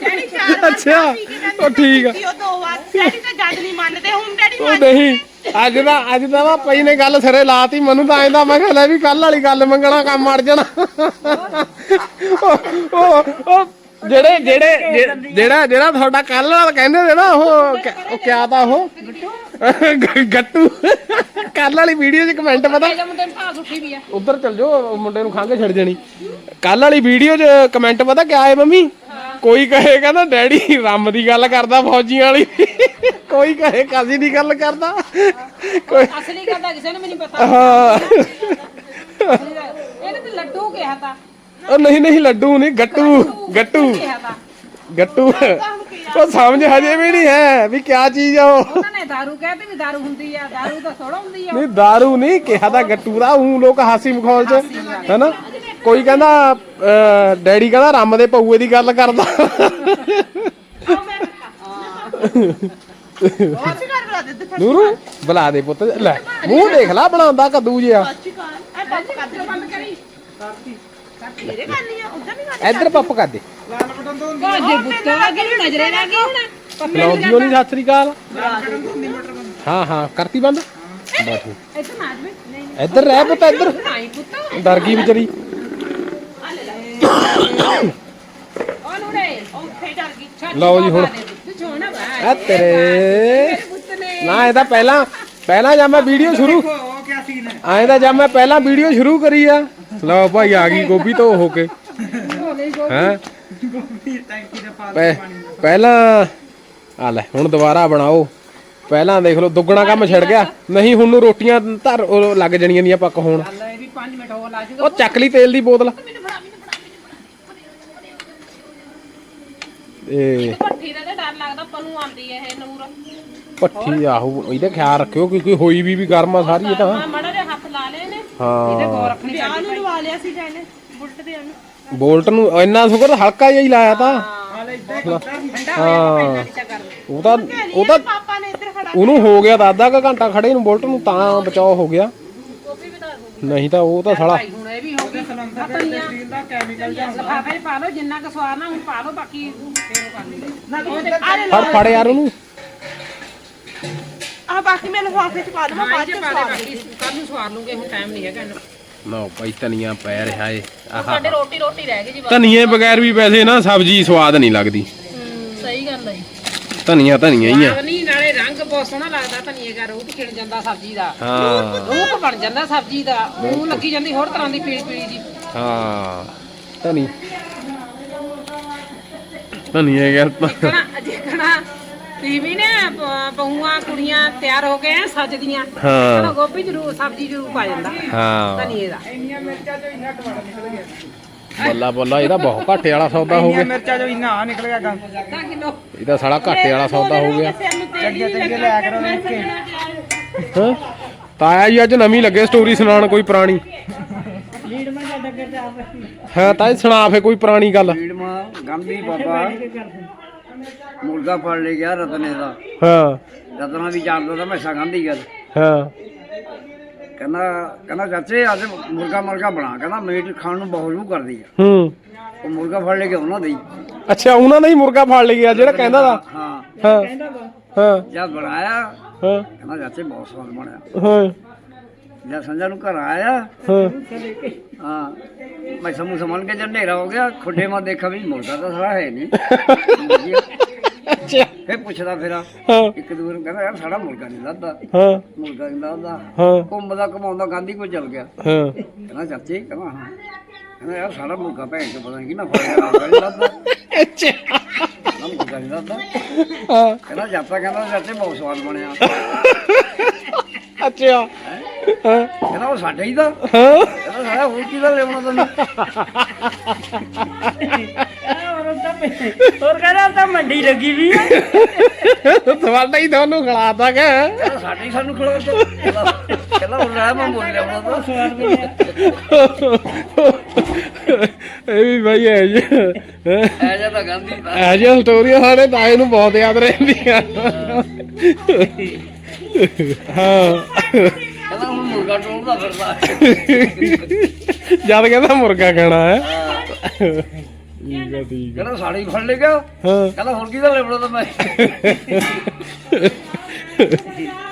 ਡੈਡੀ ਅੱਛਾ, ਚਾਹ ਪੀ ਕੇ ਕਹਿੰਦੇ ਉਹ ਠੀਕ ਆ। ਉਹ ਦੋ ਵਾਰ। ਡੈਡੀ ਤਾਂ ਜੱਜ ਨਹੀਂ ਮੰਨਦੇ ਹੁਣ ਡੈਡੀ ਉਹ ਮੰਨਦੇ ਨਹੀਂ। ਅੱਜ ਦਾ ਅੱਜ ਦਾ ਵਾ ਪਈ ਨੇ ਗੱਲ ਸਿਰੇ ਲਾਤੀ ਮੈਨੂੰ ਤਾਂ ਐਂਦਾ ਮੈਂ ਕਿਹਾ ਲੈ ਵੀ ਕੱਲ ਵਾਲੀ ਗੱਲ ਮੰਗਣਾ ਕੰਮ ਅੜ ਜਾਣਾ। ਉਹ ਉਹ ਉਹ ਜਿਹੜੇ ਜਿਹੜੇ ਜੇ- ਜਿਹੜਾ ਜਿਹੜਾ ਤੁਹਾਡਾ ਕੱਲ ਨਾਲ ਕਹਿੰਦੇ ਨੇ ਨਾ ਉਹ ਕ- ਉਹ ਕਿਆ ਤਾਂ ਉਹ? ਗ- ਗੱਟੂ। ਕੱਲ ਵਾਲੀ ਵੀਡੀਓ 'ਚ ਕਮੈਂਟ ਪਤਾ ਇਹਦੇ ਮੁੰਡੇ ਨੂੰ ਭਾਸ ਉੱਠੀ ਵੀ ਆ। ਉਧਰ ਚਲ ਜਾਓ ਮੁੰਡੇ ਨੂੰ ਖੰਘ ਛੱਡ ਜਾਣੀ। ਕੱਲ ਵਾਲੀ ਵੀਡੀਓ 'ਚ ਕਮੈਂਟ ਪਤਾ ਕਿਆ ਆਏ ਮੰਮੀ? ਕੋਈ ਕਹੇ ਕਹਿੰਦਾ ਡੈਡੀ ਰੰਮ ਦੀ ਗੱਲ ਕਰਦਾ ਫੌਜੀਆਂ ਵਾਲੀ। ਕੋਈ ਕਹੇ ਕਾਜ਼ੀ ਦੀ ਗੱਲ ਕਰਦਾ। ਕੋਈ ਅਸਲੀ ਗੱਲ ਤਾਂ ਕਿਸੇ ਨੂੰ ਵੀ ਨਹੀਂ ਪਤਾ। ਹਾਂ। ਇਹਨੇ ਤੇ ਲੱਡੂ ਕਿਹਾ ਤਾਂ। ਉਹ ਨਹੀਂ ਨਹੀਂ ਲੱਡੂ ਨਹੀਂ ਗੱਟੂ ਗੱਟੂ। ਕਿਹਾ ਤਾਂ। ਗੱਟੂ। ਉਹ ਸਮਝ ਹਜੇ ਵੀ ਨਹੀਂ ਹੈ ਵੀ ਕਿਆ ਚੀਜ਼ ਆ ਉਹ। ਉਹਨਾਂ ਨੇ ਦਾਰੂ ਕਹਿੰਦੇ ਵੀ ਦਾਰੂ ਹੁੰਦੀ ਆ ਦਾਰੂ ਤਾਂ ਥੋੜਾ ਹੁੰਦੀ ਆ। ਨਹੀਂ दारू ਨਹੀਂ ਕਿਹਾ ਤਾਂ ਗੱਟੂ ਦਾ। ਉਹ ਲੋਕ ਹਾਸੀ ਮਖੌਲ ਚ। ਹੈਨਾ? ਕੋਈ ਕਹਿੰਦਾ ਅਹ, ਡੈਡੀ ਕਹਿੰਦਾ ਰੰਮ ਦੇ ਪਊਏ ਦੀ ਗੱਲ ਕਰਦਾ। ਅੱਛੀ ਕਰ ਬੁਲਾ ਦੇ ਦਿੱਤਾ ਨੂਰੂ ਬੁਲਾ ਦੇ ਪੁੱਤ ਲੈ ਮੂੰਹ ਦੇਖ ਲੈ ਬਣਾਉਂਦਾ ਕੱਦੂ ਜਿਹਾ। ਅੱਛੀ ਐ ਬੰਦ ਕਰ ਦੇ ਬੰਦ ਕਰੀ ਤੇਰੇ ਕਰਨੀ ਆ ਉਧਰ ਨਹੀਂ ਕਰਨੀ ਇੱਧਰ ਪੱਪ ਕਰ ਦੇ। ਭਾਜੇ ਪੁੱਤ ਅੱਗੇ ਨਜ਼ਰੇ ਲੱਗ ਗਈ ਹੁਣ ਬੁਲਾਉਂਦੀ ਹੋਣੀ ਸਤਿ ਸ੍ਰੀ ਅਕਾਲ। ਹਾਂ ਹਾਂ ਕਰਤੀ ਬੰਦ? ਬਸ। ਇੱਥੇ ਨਾ ਜਵੇ ਨਹੀਂ ਇੱਧਰ ਰਹਿ ਪੁੱਤ ਇੱਧਰ। ਨਹੀਂ ਪੁੱਤ ਡਰ ਗਈ ਵਿਚਾਰੀ ਉਹ ਨੂਰੇ ਉੱਥੇ ਡਰ ਗਈ ਲਓ ਜੀ ਹੁਣ। ਤੂੰ ਆ ਤੇਰੇ। ਨੇ ਨਾ ਇਹਦਾ ਪਹਿਲਾਂ ਪਹਿਲਾਂ ਜਦ ਮੈਂ ਵੀਡੀਓ ਸ਼ੁਰੂ ਆਏ ਤਾਂ ਜਦ ਮੈਂ ਪਹਿਲਾਂ ਵੀਡੀਓ ਸ਼ੁਰੂ ਕਰੀ ਆ। ਲਓ ਭਾਈ ਆ ਗਈ ਗੋਭੀ ਤੋਂ ਹੋ ਕੇ। ਹੈ? ਗੋਭੀ ਟੈਂਕੀ ਦੇ ਪਾਸ ਪਹਿਲਾਂ ਆ ਲੈ ਹੁਣ ਦੁਬਾਰਾ ਬਣਾਓ। ਪਹਿਲਾਂ ਦੇਖ ਲਓ ਦੁੱਗਣਾ ਕੰਮ ਛਿੜ ਗਿਆ। ਨਹੀਂ ਹੁਣ ਨੂੰ ਰੋਟੀਆਂ ਧਰ ਲੱਗ ਜਣੀਆਂ ਦੀਆਂ ਪੱਕ ਹੋਣ। ਚੱਲ ਇਹ ਵੀ 5 ਮਿੰਟ ਹੋਰ ਲਾ ਜੂਗਾ। ਉਹ ਚੱਕ ਲਈ ਤੇਲ ਦੀ ਬੋਤਲ। ਇਹ ਭੱਠੀ ਦਾ ਤੇ ਡਰ ਲੱਗਦਾ ਪਨੂੰ ਆਉਂਦੀ ਹੈ ਇਹ ਨੂਰ। ਪੱਠੀ ਆਹੋ ਇਹਦਾ ਖਿਆਲ ਰੱਖਿਓ ਕਿਉਂਕਿ ਹੋਈ ਵੀ ਵੀ ਗਰਮ ਆ ਸਾਰੀ ਇਹ ਤਾਂ। ਮੈਂ ਮੜਾ ਜਿਹਾ ਹੱਥ ਲਾ ਲਏ ਨੇ ਹਾਂ। ਵਿਆਹ ਨੂੰ ਲਵਾ ਲਿਆ ਸੀ ਜਾਨੇ ਬੁਲਟ ਦੇ ਉਹਨੂੰ। ਬੋਲਟ ਨੂੰ ਇੰਨਾ ਸ਼ੁਕਰ ਹਲਕਾ ਜਿਹਾ ਹੀ ਲਾਇਆ ਤਾਂ। ਹਾਂ। ਉਹ ਤਾਂ ਉਹ ਤਾਂ ਪਾਪਾ ਨੇ ਇੱਧਰ ਖੜਾ ਉਹਨੂੰ ਹੋ ਗਿਆ ਤਾਂ ਅੱਧਾ ਕੁ ਘੰਟਾ ਖੜੇ ਨੂੰ ਬੁਲਟ ਨੂੰ ਤਾਂ ਬਚਾਓ ਹੋ ਗਿਆ। ਨਹੀਂ ਤਾਂ ਉਹ ਤਾਂ ਸਾਲਾ ਹੁਣ ਇਹ ਵੀ ਹੋ ਗਈ ਸਿਲੰਡਰ ਦੇ ਸਟੀਲ ਦਾ ਕੈਮੀਕਲ ਜਾਂ ਲਫਾਫੇ 'ਚ ਪਾ ਲਓ ਜਿੰਨਾ ਕੁ ਸਵਾਰਨਾ ਹੁਣ ਪਾ ਲਓ ਬਾਕੀ ਫੇਰ ਉਹ ਕਰ ਲਈਏ। ਫੜ ਫੜ ਯਾਰ ਉਹਨੂੰ। ਆ ਬਾਕੀ ਮੈਂ ਲਿਫਾਫੇ ਚ ਪਾ ਦਵਾਂ ਬਾਅਦ ਚ ਪਾ ਦੇ ਸਵਾਰ ਬਾਕੀ ਕੱਲ ਨੂੰ ਸਵਾਰ ਲੂੰਗੇ ਹੁਣ ਟਾਈਮ ਨਹੀਂ ਹੈਗਾ ਇੰਨਾ ਨਾ ਭਾਈ ਧਨੀਆ ਪੈ ਰਿਹਾ ਏ ਆਹਾ। ਸਾਡੇ ਰੋਟੀ ਰੋਟੀ ਰਹਿ ਗਈ ਜੀ ਬਸ ਧਨੀਏ ਬਗੈਰ ਵੀ ਵੈਸੇ ਨਾ ਸਬਜ਼ੀ ਸਵਾਦ ਨਹੀਂ ਲੱਗਦੀ। ਸਹੀ ਗੱਲ ਹੈ ਧਨੀਆ ਧਨੀਆ ਹੀ ਆ। ਨਹੀਂ ਨਾਲੇ ਰੰਗ ਬਹੁਤ ਸੋਹਣਾ ਲੱਗਦਾ ਧਨੀਏ ਦਾ ਰੂਪ ਖਿੜ ਜਾਂਦਾ ਸਬਜ਼ੀ ਦਾ। ਹਾਂ। ਰੂਪ ਬਣ ਜਾਂਦਾ ਸਬਜ਼ੀ ਦਾ ਉਹ ਲੱਗੀ ਜਾਂਦੀ ਹੋਰ ਤਰ੍ਹਾਂ ਦੀ ਪੀਲੀ ਪੀਲੀ ਜੀ। ਹਾਂ। ਧਨੀ। ਧਨੀਆ ਯਾਰ। ਤਾਂ ਕਣਾ ਦੇਖਣਾ। ਟੀਵੀ ਨੇ ਪ- ਬਹੂਆਂ ਕੁੜੀਆਂ ਤਿਆਰ ਹੋ ਗਏ ਆ ਸੱਜਦੀਆਂ। ਹਾਂ। ਕਣਾ ਗੋਭੀ ਜ਼ਰੂਰ ਸਬਜ਼ੀ ਜ਼ਰੂਰ ਪਾ ਜਾਂਦਾ। ਹਾਂ। ਧਨੀਏ ਦਾ ਇੰਨੀਆਂ ਮਿਰਚਾਂ ਚੋਂ ਇੰਨਾ ਟਮਾਟਰ ਨਿਕਲ ਗਿਆ। ਬੱਲਾ ਬੱਲਾ ਇਹਦਾ ਬਹੁਤ ਘਾਟੇ ਵਾਲਾ ਸੌਦਾ ਹੋ ਇੰਨੀਆਂ ਗਿਆ। ਮਿਰਚਾਂ ਚੋਂ ਇੰਨਾ ਆ ਨਿਕਲ ਗਿਆ ਗੰਦ ਅੱਧਾ ਕਿਲੋ ਇਹਦਾ ਸਾਲਾ ਘਾਟੇ ਵਾਲਾ ਸੌਦਾ ਹੋ ਗਿਆ। ਚੰਗੇ ਚੰਗੇ ਲਿਆ ਕਰੋ ਦੇਖ ਕੇ ਹਾਂ? ਤਾਇਆ ਜੀ ਅੱਜ ਨਵੀਂ ਲੱਗੇ ਸਟੋਰੀ ਸੁਣਾਉਣ ਕੋਈ ਪੁਰਾਣੀ। ਹਾਂ ਤਾਇਆ ਸੁਣਾ ਫੇ ਕੋਈ ਪੁਰਾਣੀ ਗੱਲ। ਲੀਡਮਾ ਗਾਂਧੀ ਬਾਬਾ ਮੁਰਗਾ ਫੜ ਲੈ ਗਿਆ ਰਤਨੇ ਦਾ। ਹਾਂ। ਰਤਨਾ ਵੀ ਜਾਣਦਾ ਤਾਂ ਮੈਸਾ ਗਾਂਧੀ ਗੱਲ। ਹਾਂ। ਕਹਿੰਦਾ ਕਹਿੰਦਾ ਚਾਚੇ ਅੱਜ ਮੁਰਗਾ ਮੁਰਗਾ ਬਣਾ। ਕਹਿੰਦਾ ਮੀਟ ਖਾਣ ਨੂੰ ਬਹੁਤ ਨੂੰ ਕਰਦੀ ਆ। ਹੂੰ। ਉਹ ਮੁਰਗਾ ਫੜ ਲੈ ਕੇ ਉਹਨਾਂ ਦੇ। ਅੱਛਾ ਉਹਨਾਂ ਨੇ ਹੀ ਮੁਰਗਾ ਫੜ ਲਿਆ ਜਿਹੜਾ ਕਹਿੰਦਾ ਦਾ ਹਾਂ। ਹਾਂ। ਹਾਂ। ਜਦ ਬਣਾਇਆ ਹਾਂ। ਕਹਿੰਦਾ ਚਾਚੇ ਬਹੁਤ ਸਵਾਦ ਬਣਿਆ। ਹਾਂ। ਜਦ ਸੰਜਾ ਨੂੰ ਘਰ ਆਇਆ ਹਾਂ। ਮੈਂ ਸਮੂਹ ਸਮਨ ਕੇ ਜਦ ਹਨੇਰਾ ਹੋ ਗਿਆ ਖੁੱਡੇ ਮਾ ਦੇਖਾ ਵੀ ਮੁਰਗਾ ਤਾਂ ਸਾਰਾ ਹੈ ਨਹੀਂ। ਅੱਛਾ। ਫੇਰ ਪੁੱਛਦਾ ਫਿਰ ਇੱਕ ਦੂਰ ਨੂੰ ਕਹਿੰਦਾ ਯਾਰ ਸਾਡਾ ਮੁਰਗਾ ਨਹੀਂ ਲੱਭਦਾ। ਹਾਂ। ਮੁਰਗਾ ਨਹੀਂ ਲੱਭਦਾ। ਹਾਂ। ਘੁੰਮਦਾ ਘਮਾਉਂਦਾ ਗਾਂਧੀ ਕੋਲ ਚਲ ਗਿਆ। ਹਾਂ। ਕਹਿੰਦਾ ਚਾਚੇ ਕਹਿੰਦਾ ਹਾਂ। ਕਹਿੰਦਾ ਯਾਰ ਸਾਡਾ ਮੁਰਗਾ ਭੈਣ ਚੋਂ ਪਤਾ ਨਹੀਂ ਕਿੰਨਾ ਨਹੀਂ ਲੱਭਦਾ। ਅੱਛਾ। ਕਹਿੰਦਾ ਹਾਂ ਕਹਿੰਦਾ ਜਾਪਾ ਕਹਿੰਦਾ ਚਾਚੇ ਬਹੁਤ ਸਵਾਦ ਬਣਿਆ। ਅੱਛਾ। ਹਾਂ? ਕਹਿੰਦਾ ਉਹ ਸਾਡੇ ਹੀ ਦਾ। ਹਾਂ। ਸਾਰਾ ਹੋਰ ਕੀ ਦਾ ਲੈਣਾ ਤੈਨੂੰ? ਹੋਰ ਤਾਂ ਹੋਰ ਕਹਿੰਦਾ ਤਾਂ ਮੰਡੀ ਲੱਗੀ ਵੀ ਆ। ਤੁਹਾਡਾ ਹੀ ਤੁਹਾਨੂੰ ਖਿਲਾਤਾ ਕਿ ਕਹਿੰਦਾ ਸਾਡੀ ਸਾਨੂੰ ਖੜੋ ਕਹਿੰਦਾ ਹੁਣ ਰਹਿ ਮੈਂ ਬੋਲ ਲਿਆ ਉਹਨਾਂ ਤੋਂ ਸਵਾਦ ਵੀ ਆ। ਇਹ ਵੀ ਭਾਈ ਹੈ ਜੀ ਐ ਜਾ ਤਾਂ ਗਾਂਧੀ ਦਾ ਐ ਜਿਹੀਆਂ ਸਟੋਰੀਆਂ ਸਾਡੇ ਤਾਏ ਨੂੰ ਬਹੁਤ ਯਾਦ ਰਹਿੰਦੀਆਂ। ਹਾਂ। ਕਹਿੰਦਾ ਹੁਣ ਮੁਰਗਾ ਟੋਲਦਾ ਫਿਰਦਾ ਜਦ ਕਹਿੰਦਾ ਮੁਰਗਾ ਖਾਣਾ ਹੈ। ਠੀਕ ਹੈ। ਠੀਕ ਕਹਿੰਦਾ ਸਾੜੀ ਫੜ ਲੈ ਗਿਆ ਹਾਂ। ਕਹਿੰਦਾ ਹੋਰ ਕੀ ਦਾ ਲੈਣਾ ਤਾਂ ਮੈਂ।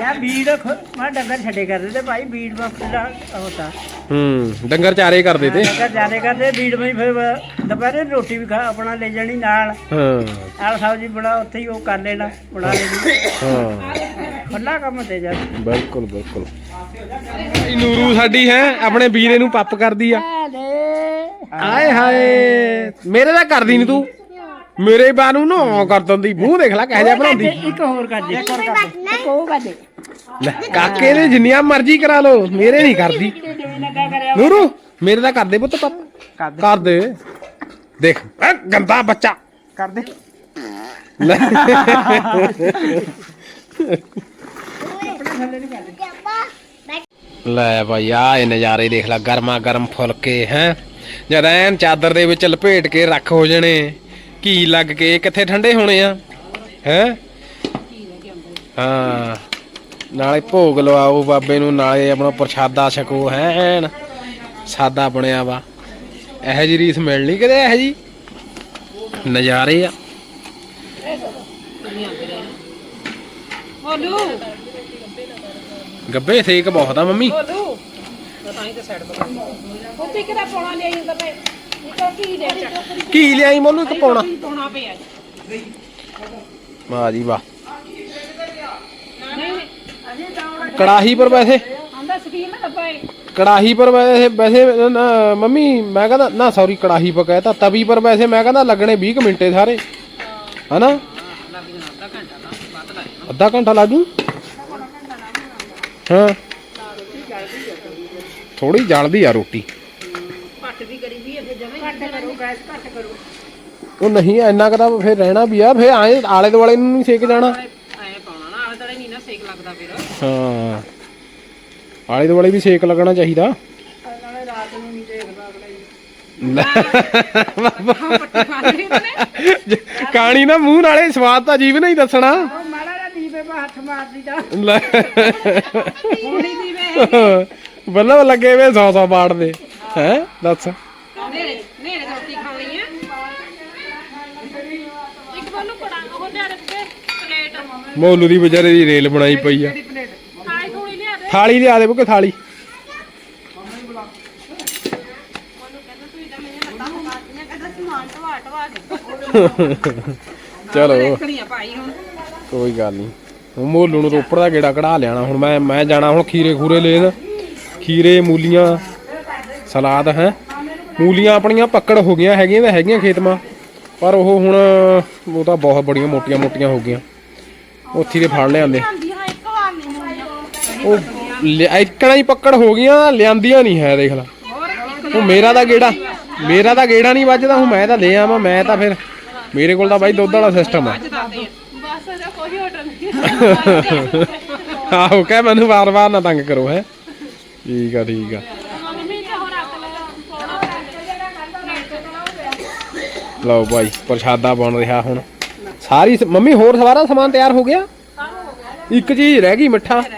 ਯਾ ਬੀੜ ਖੋ- ਮੈਂ ਡੰਗਰ ਛੱਡੇ ਕਰਦੇ ਤੇ ਭਾਈ ਬੀੜ ਵਕਤ ਦਾ ਹੋਤਾ ਹੂੰ ਡੰਗਰ ਚਾਰੇ ਕਰਦੇ ਤੇ। ਡੰਗਰ ਜਾਣੇ ਕਰਦੇ ਬੀੜ ਵਿੱਚ ਫਿਰ ਦੁਪਹਿਰੇ ਰੋਟੀ ਵੀ ਖਾ ਆਪਣਾ ਲੈ ਜਾਣੀ ਨਾਲ। ਹਾਂ। ਆਲ ਸਬਜ਼ੀ ਬਣਾ ਉੱਥੇ ਹੀ ਉਹ ਕਰ ਲੈਣਾ ਬਣਾ ਲੈਣੀ। ਹਾਂ। ਖੁੱਲਾ ਕੰਮ ਤੇ ਜਾ। ਬਿਲਕੁਲ ਬਿਲਕੁਲ। ਇਹ ਨੂਰੂ ਸਾਡੀ ਹੈ ਆਪਣੇ ਵੀਰੇ ਨੂੰ ਪੱਪ ਕਰਦੀ ਆ। ਆਏ ਹਾਏ ਮੇਰੇ ਦਾ ਕਰਦੀ ਨਹੀਂ ਤੂੰ। ਮੇਰੇ ਬਾ ਨੂੰ ਨਾ ਕਰ ਦਿੰਦੀ ਮੂੰਹ ਦੇਖ ਲੈ ਕਹਿ ਜਾ ਬਣਾਉਂਦੀ। ਇੱਕ ਹੋਰ ਕਰ ਦੇ ਇੱਕ ਹੋਰ ਕਰ ਦੇ ਇੱਕ ਹੋਰ ਕਰ ਦੇ। ਲੈ ਕਾਕੇ ਦੇ ਜਿੰਨੀਆਂ ਮਰਜ਼ੀ ਕਰਾ ਲੋ ਮੇਰੇ ਨਹੀਂ ਕਰਦੀ। ਨੂਰੂ ਮੇਰੇ ਦਾ ਕਰ ਦੇ ਪੁੱਤ ਪੱਪ। ਕਰ ਦੇ। ਦੇਖ ਐ ਗੰਦਾ ਬੱਚਾ। ਕਰ ਦੇ ਲੈ। ਲੈ ਭਾਈ ਆ ਇਹ ਨਜ਼ਾਰੇ ਦੇਖ ਲੈ ਗਰਮਾ ਗਰਮ ਫੁਲਕੇ ਹੈ। ਜਦ ਐਨ ਚਾਦਰ ਦੇ ਵਿੱਚ ਲਪੇਟ ਕੇ ਰੱਖ ਹੋ ਜਣੇ। ਘੀ ਲੱਗ ਕੇ ਕਿੱਥੇ ਠੰਡੇ ਹੋਣੇ ਆ? ਹੈ? ਹਾਂ। ਨਾਲੇ ਭੋਗ ਲਵਾਓ ਬਾਬੇ ਨੂੰ ਨਾਲੇ ਆਪਣਾ ਪ੍ਰਸ਼ਾਦਾ ਛਕੋ ਹੈ? ਐਨ ਸਾਦਾ ਬਣਿਆ ਵਾ। ਇਹੋ ਜੀ ਰੀਸ ਮਿਲਣੀ ਕਿਤੇ ਇਹੋ ਜੀ ਨਜ਼ਾਰੇ ਆ। ਬੋਲੂ। ਗੱਬੇ ਸੇਕ ਬਹੁਤ ਆ ਮੰਮੀ। ਬੋਲੂ। ਤਾਂ ਹੀ ਤਾਂ ਸਾਈਡ ਬਣਾ ਉੱਥੇ ਕਿਹਦਾ ਪੌਣਾ ਲਿਆਈ ਹੁੰਦਾ ਪਏ ਇੱਕ ਕੀ ਲਿਆਈ ਮੋਨੂੰ ਇੱਕ ਪਾਉਣਾ ਕੀ ਪਾਉਣਾ ਪਿਆ ਵਾਹ ਜੀ ਵਾਹ। ਕੜਾਹੀ ਪਰ ਵੈਸੇ? ਆਂਦਾ ਸਕੀਮ ਨਾ ਪਏ ਕੜਾਹੀ ਪਰ ਵੈਸੇ ਵੈਸੇ ਨਾ, ਮੰਮੀ ਮੈਂ ਕਹਿੰਦਾ ਨਾ ਸੌਰੀ ਕੜਾਹੀ ਪਰ ਕਹਿਤਾ ਤਵੀ ਪਰ ਵੈਸੇ ਮੈਂ ਕਹਿੰਦਾ ਲੱਗਣੇ 20 ਕੁ ਮਿੰਟੇ ਸਾਰੇ। ਹਨਾ? ਅੱਧਾ ਘੰਟਾ ਲੱਗੂ ਹਾਂ। ਥੋੜੀ ਜਲਦੀ ਆ ਰੋਟੀ। ਉਹ ਨਹੀਂ ਇੰਨਾ ਕਦਾ ਫਿਰ ਰਹਿਣਾ ਵੀ ਆ ਫਿਰ ਆਏ ਆਲੇ ਦੁਆਲੇ ਨੂੰ ਨਹੀਂ ਸੇਕ ਜਾਣਾ। ਐ ਪਾਉਣਾ ਨਾ ਆਲੇ ਤੜੇ ਨਹੀਂ ਨਾ ਸੇਕ ਲੱਗਦਾ ਫਿਰ। ਹਾਂ। ਆਲੇ ਦੁਆਲੇ ਵੀ ਸੇਕ ਲੱਗਣਾ ਚਾਹੀਦਾ। ਪੱਟੀ ਖਾ ਲਈ ਉਹਨੇ। ਕਾਣੀ ਨਾ ਮੂੰਹ ਨਾਲੇ ਸਵਾਦ ਤਾਂ ਜੀਵ ਨਹੀਂ ਦੱਸਣਾ। ਉਹ ਮਾੜਾ ਜਿਹਾ ਦੀਵੇ ਹੱਥ ਮਾਰ ਦਿੱਤਾ ਲੈ। ਹੋਣੀ ਦੀ ਵੇ ਬੱਲਾ ਲੱਗੇ ਵੇ ਸੌ ਸੌ ਬਾੜ ਦੇ। ਹੈ ਦੱਸ ਰੋਟੀ ਖਾਣੀ ਆ ਇੱਕ ਤੁਹਾਨੂੰ ਕੜਾ ਉਹ ਲਿਆ ਰੱਖੇ ਪਲੇਟ ਮੋਲੂ ਦੀ ਵਿਚਾਰੇ ਦੀ ਰੇਲ ਬਣਾਈ ਪਈ ਆ। ਥਾਲੀ ਥੂਲੀ ਲਿਆ ਦੇ। ਥਾਲੀ ਲਿਆ ਦੇ ਬੁਕੇ ਥਾਲੀ। ਚਲੋ। ਕੋਈ ਗੱਲ ਨਹੀਂ ਹੁਣ ਮੋਲੂ ਨੂੰ ਰੋਪੜ ਦਾ ਗੇੜਾ ਕਢਾ ਲਿਆਣਾ। ਹੁਣ ਮੈਂ ਮੈਂ ਜਾਣਾ ਹੁਣ ਖੀਰੇ ਖੂਰੇ ਲੈਣ ਖੀਰੇ ਮੂਲੀਆਂ ਸਲਾਦ ਹੈ। ਮੂਲੀਆਂ ਆਪਣੀਆਂ ਪੱਕੜ ਹੋ ਗਈਆਂ ਹੈਗੀਆਂ ਤਾਂ ਹੈਗੀਆਂ ਖੇਤਮਾਂ ਪਰ ਉਹ ਹੁਣ ਉਹ ਤਾਂ ਬਹੁਤ ਬੜੀਆਂ ਮੋਟੀਆਂ ਮੋਟੀਆਂ ਹੋ ਗਈਆਂ। ਉੱਥੇ ਦੇ ਫੜ ਹੋਣੀ ਉਹ ਇੱਕਣਾ ਹੀ ਪੱਕੜ ਹੋ ਗਈਆਂ ਲਿਆਂਦੀਆਂ ਨਹੀਂ ਹੈ ਦੇਖ ਲੈ। ਉਹ ਮੇਰਾ ਤਾਂ ਗੇੜਾ ਮੇਰਾ ਤਾਂ ਗੇੜਾ ਨਹੀਂ ਵੱਜਦਾ ਹੁਣ ਮੈਂ ਤਾਂ ਲੈ ਆਵਾਂ ਮੈਂ ਤਾਂ ਫਿਰ ਮੇਰੇ ਕੋਲ ਤਾਂ ਬਾਈ ਦੁੱਧ ਵਾਲਾ ਸਿਸਟਮ ਆ। ਆਹੋ ਕਹਿ ਮੈਨੂੰ ਵਾਰ-ਵਾਰ ਨਾ ਤੰਗ ਕਰੋ ਹੈ। ਠੀਕ ਆ ਠੀਕ ਆ। ਲਓ ਭਾਈ ਪ੍ਰਸ਼ਾਦਾ ਬਣ ਰਿਹਾ ਹੁਣ। ਸਾਰੀ ਸ- ਮੰਮੀ ਹੋਰ ਸਾਰਾ ਸਮਾਨ ਤਿਆਰ ਹੋ ਗਿਆ? ਇੱਕ ਚੀਜ਼ ਰਹਿ ਗਈ ਮਿੱਠਾ। ਫਿਰ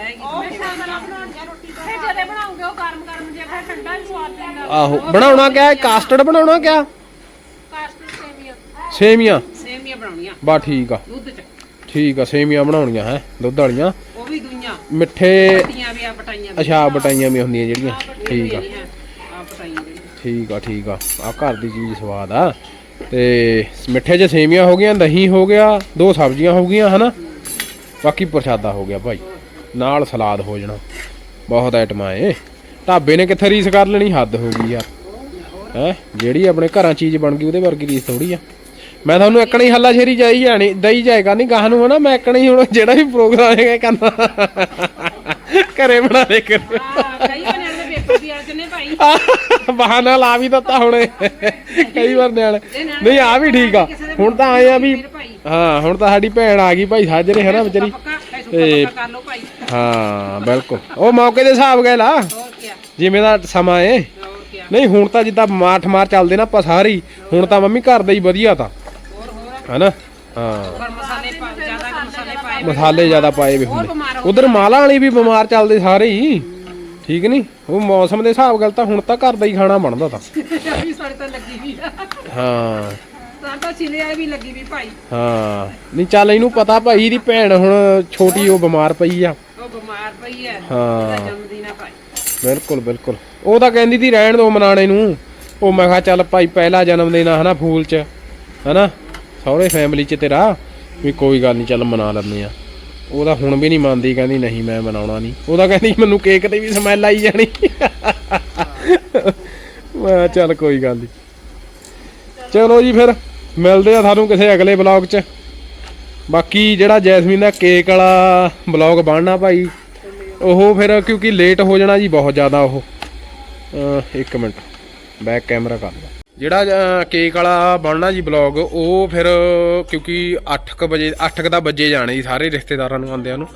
ਜਦੇ ਬਣਾਉਂਗੇ ਉਹ ਗਰਮ ਗਰਮ ਜਿਹਾ ਫਿਰ ਠੰਡਾ ਵੀ ਸਵਾਦ ਪੈਂਦਾ ਆਹੋ ਬਣਾਉਣਾ ਕਿਆ ਹੈ? ਕਾਸਟਰਡ ਬਣਾਉਣਾ ਕਿਆ? ਕਾਸਟ ਸੇਮੀਆ ਸੇਮੀਆਂ ਸੇਮੀਆਂ ਬਣਾਉਣੀਆਂ। ਬਾ ਠੀਕ ਆ। ਦੁੱਧ ਚ। ਠੀਕ ਆ ਸੇਮੀਆਂ ਬਣਾਉਣੀਆਂ ਹੈ ਦੁੱਧ ਵਾਲੀਆਂ। ਉਹ ਵੀ ਦੁਈਆਂ। ਮਿੱਠੇ ਪੱਟੀਆਂ ਵੀ ਆ ਬਟਾਈਆਂ ਵੀ ਅੱਛਾ ਬਟਾਈਆਂ ਵੀ ਹੁੰਦੀਆਂ ਜਿਹੜੀਆਂ। ਠੀਕ ਆ। ਆ ਬਟਾਈਆਂ ਵੀ ਠੀਕ ਆ ਠੀਕ ਆ। ਆ ਘਰ ਦੀ ਚੀਜ਼ ਸਵਾਦ ਆ। ਤੇ ਮਿੱਠੇ 'ਚ ਸੇਮੀਆਂ ਹੋ ਗਈਆਂ, ਦਹੀਂ ਹੋ ਗਿਆ, ਦੋ ਸਬਜ਼ੀਆਂ ਹੋ ਗਈਆਂ, ਹਨਾ? ਬਾਕੀ ਪ੍ਰਸ਼ਾਦਾ ਹੋ ਗਿਆ ਭਾਈ। ਨਾਲ ਸਲਾਦ ਹੋ ਜਾਣਾ। ਬਹੁਤ ਆਈਟਮਾਂ ਏ ਢਾਬੇ ਨੇ ਕਿੱਥੇ ਰੀਸ ਕਰ ਲੈਣੀ? ਹੱਦ ਹੋ ਗਈ ਯਾਰ। ਹੈ? ਜਿਹੜੀ ਆਪਣੇ ਘਰਾਂ ਚੀਜ਼ ਬਣ ਗਈ, ਉਹਦੇ ਵਰਗੀ ਰੀਸ ਥੋੜੀ ਆ। ਮੈਂ ਤੁਹਾਨੂੰ ਇੱਕਣੀ ਹੱਲਾ ਸ਼ੇਰੀ ਜਾਈ ਜਾਣੀ ਦਈ ਜਾਏਗਾ ਨਹੀਂ, ਗਾਹ ਨੂੰ ਹਨਾ? ਮੈਂ ਇੱਕਣੀ ਹੁਣ ਜਿਹੜਾ ਵੀ ਪ੍ਰੋਗਰਾਮ ਹੈਗਾ ਕਰਨਾ। ਘਰੇ ਬਣਾ ਦੇ ਕਰ ਕਈ ਬਣਿਆ ਦੇ ਪੇਪਰ ਦੀ ਆ ਭਾਈ। ਬਹਾਨਾ ਲਾ ਵੀ ਦਿੱਤਾ ਹੁਣੇ। ਕਈ ਵਾਰ ਨਿਆਣੇ। ਨਹੀਂ ਆ ਵੀ ਠੀਕ ਆ। ਹੁਣ ਤਾਂ ਆਏ ਆ ਵੀ ਹਾਂ ਹੁਣ ਤਾਂ ਸਾਡੀ ਭੈਣ ਆ ਗਈ ਭਾਈ ਸਾਜਰੇ ਹੈ ਨਾ ਵਿਚਾਰੀ। ਤੇ ਹਾਂ ਬਿਲਕੁਲ। ਉਹ ਮੌਕੇ ਦੇ ਹਿਸਾਬ ਗਏ ਲਾ ਜਿਵੇਂ ਦਾ ਸਮਾਂ ਏ। ਨਹੀਂ ਹੁਣ ਤਾਂ ਜਿੱਦਾਂ ਮਾਰ ਠਮਾਰ ਚੱਲਦੇ ਨਾ ਆਪਾਂ ਸਾਰੇ ਹੁਣ ਤਾਂ ਮੰਮੀ ਘਰ ਦਾ ਹੀ ਵਧੀਆ ਤਾਂ। ਹੈਨਾ ਹਾਂ ਮਸਾਲੇ ਜ਼ਿਆਦਾ ਮਸਾਲੇ ਪਾਏ ਵੇ ਹੁੰਦੇ। ਉਧਰ ਮਾਲਾ ਵਾਲੀ ਵੀ ਬਿਮਾਰ ਚੱਲਦੇ ਸਾਰੇ ਹੀ। ਠੀਕ ਨਹੀਂ? ਉਹ ਮੌਸਮ ਦੇ ਹਿਸਾਬ ਗੱਲ ਤਾਂ ਹੁਣ ਤਾਂ ਘਰ ਦਾ ਹੀ ਖਾਣਾ ਬਣਦਾ ਤਾਂ। ਵੀ ਸਾਡੇ ਤਾਂ ਲੱਗੀ ਵੀ ਆ। ਹਾਂ। ਸਾਡਾ ਛਿਲਿਆ ਵੀ ਲੱਗੀ ਵੀ ਭਾਈ। ਹਾਂ। ਨਹੀਂ ਚੱਲ ਇਹਨੂੰ ਪਤਾ ਭਾਈ ਦੀ ਭੈਣ ਹੁਣ ਛੋਟੀ ਉਹ ਬਿਮਾਰ ਪਈ ਆ। ਉਹ ਬਿਮਾਰ ਪਈ ਹੈ ਹਾਂ। ਜਨਮ ਦਿਨ ਆ ਭਾਈ। ਬਿਲਕੁਲ ਬਿਲਕੁਲ। ਉਹ ਤਾਂ ਕਹਿੰਦੀ ਤੀ ਰਹਿਣ ਦੋ ਮਨਾਣੇ ਨੂੰ। ਉਹ ਮੈਂ ਕਿਹਾ ਚੱਲ ਭਾਈ ਪਹਿਲਾ ਜਨਮ ਦਿਨ ਆ ਹਨਾ ਫੂਲ ਚ। ਹਨਾ? ਸਹੁਰੇ ਫੈਮਿਲੀ ਚ ਤੇਰਾ। ਵੀ ਕੋਈ ਗੱਲ ਨਹੀਂ ਚੱਲ ਮਨਾ ਲੈਂਦੇ ਆ। ਉਹਦਾ ਹੁਣ ਵੀ ਨਹੀਂ ਮੰਨਦੀ, ਕਹਿੰਦੀ ਨਹੀਂ, ਮੈਂ ਮਨਾਉਣਾ ਨਹੀਂ। ਉਹਦਾ ਕਹਿੰਦੀ, ਮੈਨੂੰ ਕੇਕ ਤੇ ਵੀ ਸਮੈਲ ਆਈ ਜਾਣੀ। ਮੈਂ ਚੱਲ ਕੋਈ ਗੱਲ ਨਹੀਂ ਚਲੋ ਜੀ ਫਿਰ, ਮਿਲਦੇ ਆ ਤੁਹਾਨੂੰ ਕਿਸੇ ਅਗਲੇ ਬਲੌਗ 'ਚ। ਬਾਕੀ ਜਿਹੜਾ ਜੈਸਮੀਨ ਦਾ ਕੇਕ ਵਾਲਾ ਬਲੌਗ ਬਣਨਾ ਭਾਈ, ਉਹ ਫਿਰ ਕਿਉਂਕਿ ਲੇਟ ਹੋ ਜਾਣਾ ਜੀ, ਬਹੁਤ ਜ਼ਿਆਦਾ ਉਹ। ਅਹ ਇੱਕ ਮਿੰਟ ਬੈਕ ਕੈਮਰਾ ਕਰ ਲਓ ਜਿਹੜਾ ਕੇਕ ਵਾਲਾ ਬਣਨਾ ਜੀ ਬਲੌਗ ਉਹ ਫਿਰ ਕਿਉਂਕਿ 8:00 ਵਜੇ 8:00 ਦਾ ਵੱਜੇ ਜਾਣੇ ਜੀ ਸਾਰੇ ਰਿਸ਼ਤੇਦਾਰਾਂ ਨੂੰ ਆਉਂਦਿਆਂ ਨੂੰ।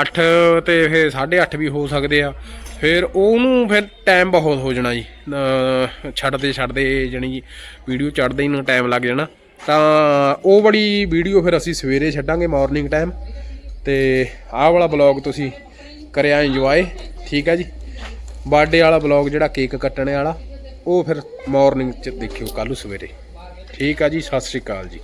8 ਤੇ ਫਿਰ 8:30 ਵੀ ਹੋ ਸਕਦੇ ਆ। ਫਿਰ ਉਹਨੂੰ ਫਿਰ ਟਾਈਮ ਬਹੁਤ ਹੋ ਜਾਣਾ ਜੀ। ਅਹ, ਛੱਡਦੇ ਛੱਡਦੇ ਜਣੀ ਵੀਡੀਓ ਚੜਦੇ ਹੀ ਨੂੰ ਟਾਈਮ ਲੱਗ ਜਾਣਾ। ਤਾਂ ਉਹ ਵਾਲੀ ਵੀਡੀਓ ਫਿਰ ਅਸੀਂ ਸਵੇਰੇ ਛੱਡਾਂਗੇ ਮਾਰਨਿੰਗ ਟਾਈਮ ਤੇ ਆਹ ਵਾਲਾ ਬਲੌਗ ਤੁਸੀਂ ਕਰਿਆ ਇੰਜੋਏ ਠੀਕ ਆ ਜੀ? ਬਰਥਡੇ ਵਾਲਾ ਬਲੌਗ ਜਿਹੜਾ ਕੇਕ ਕੱਟਣੇ ਵਾਲਾ। ਉਹ ਫਿਰ ਮਾਰਨਿੰਗ ਚ ਦੇਖਿਓ ਕੱਲ੍ਹ ਸਵੇਰੇ। ਠੀਕ ਆ ਜੀ ਸਤਿ ਸ਼੍ਰੀ ਅਕਾਲ ਜੀ।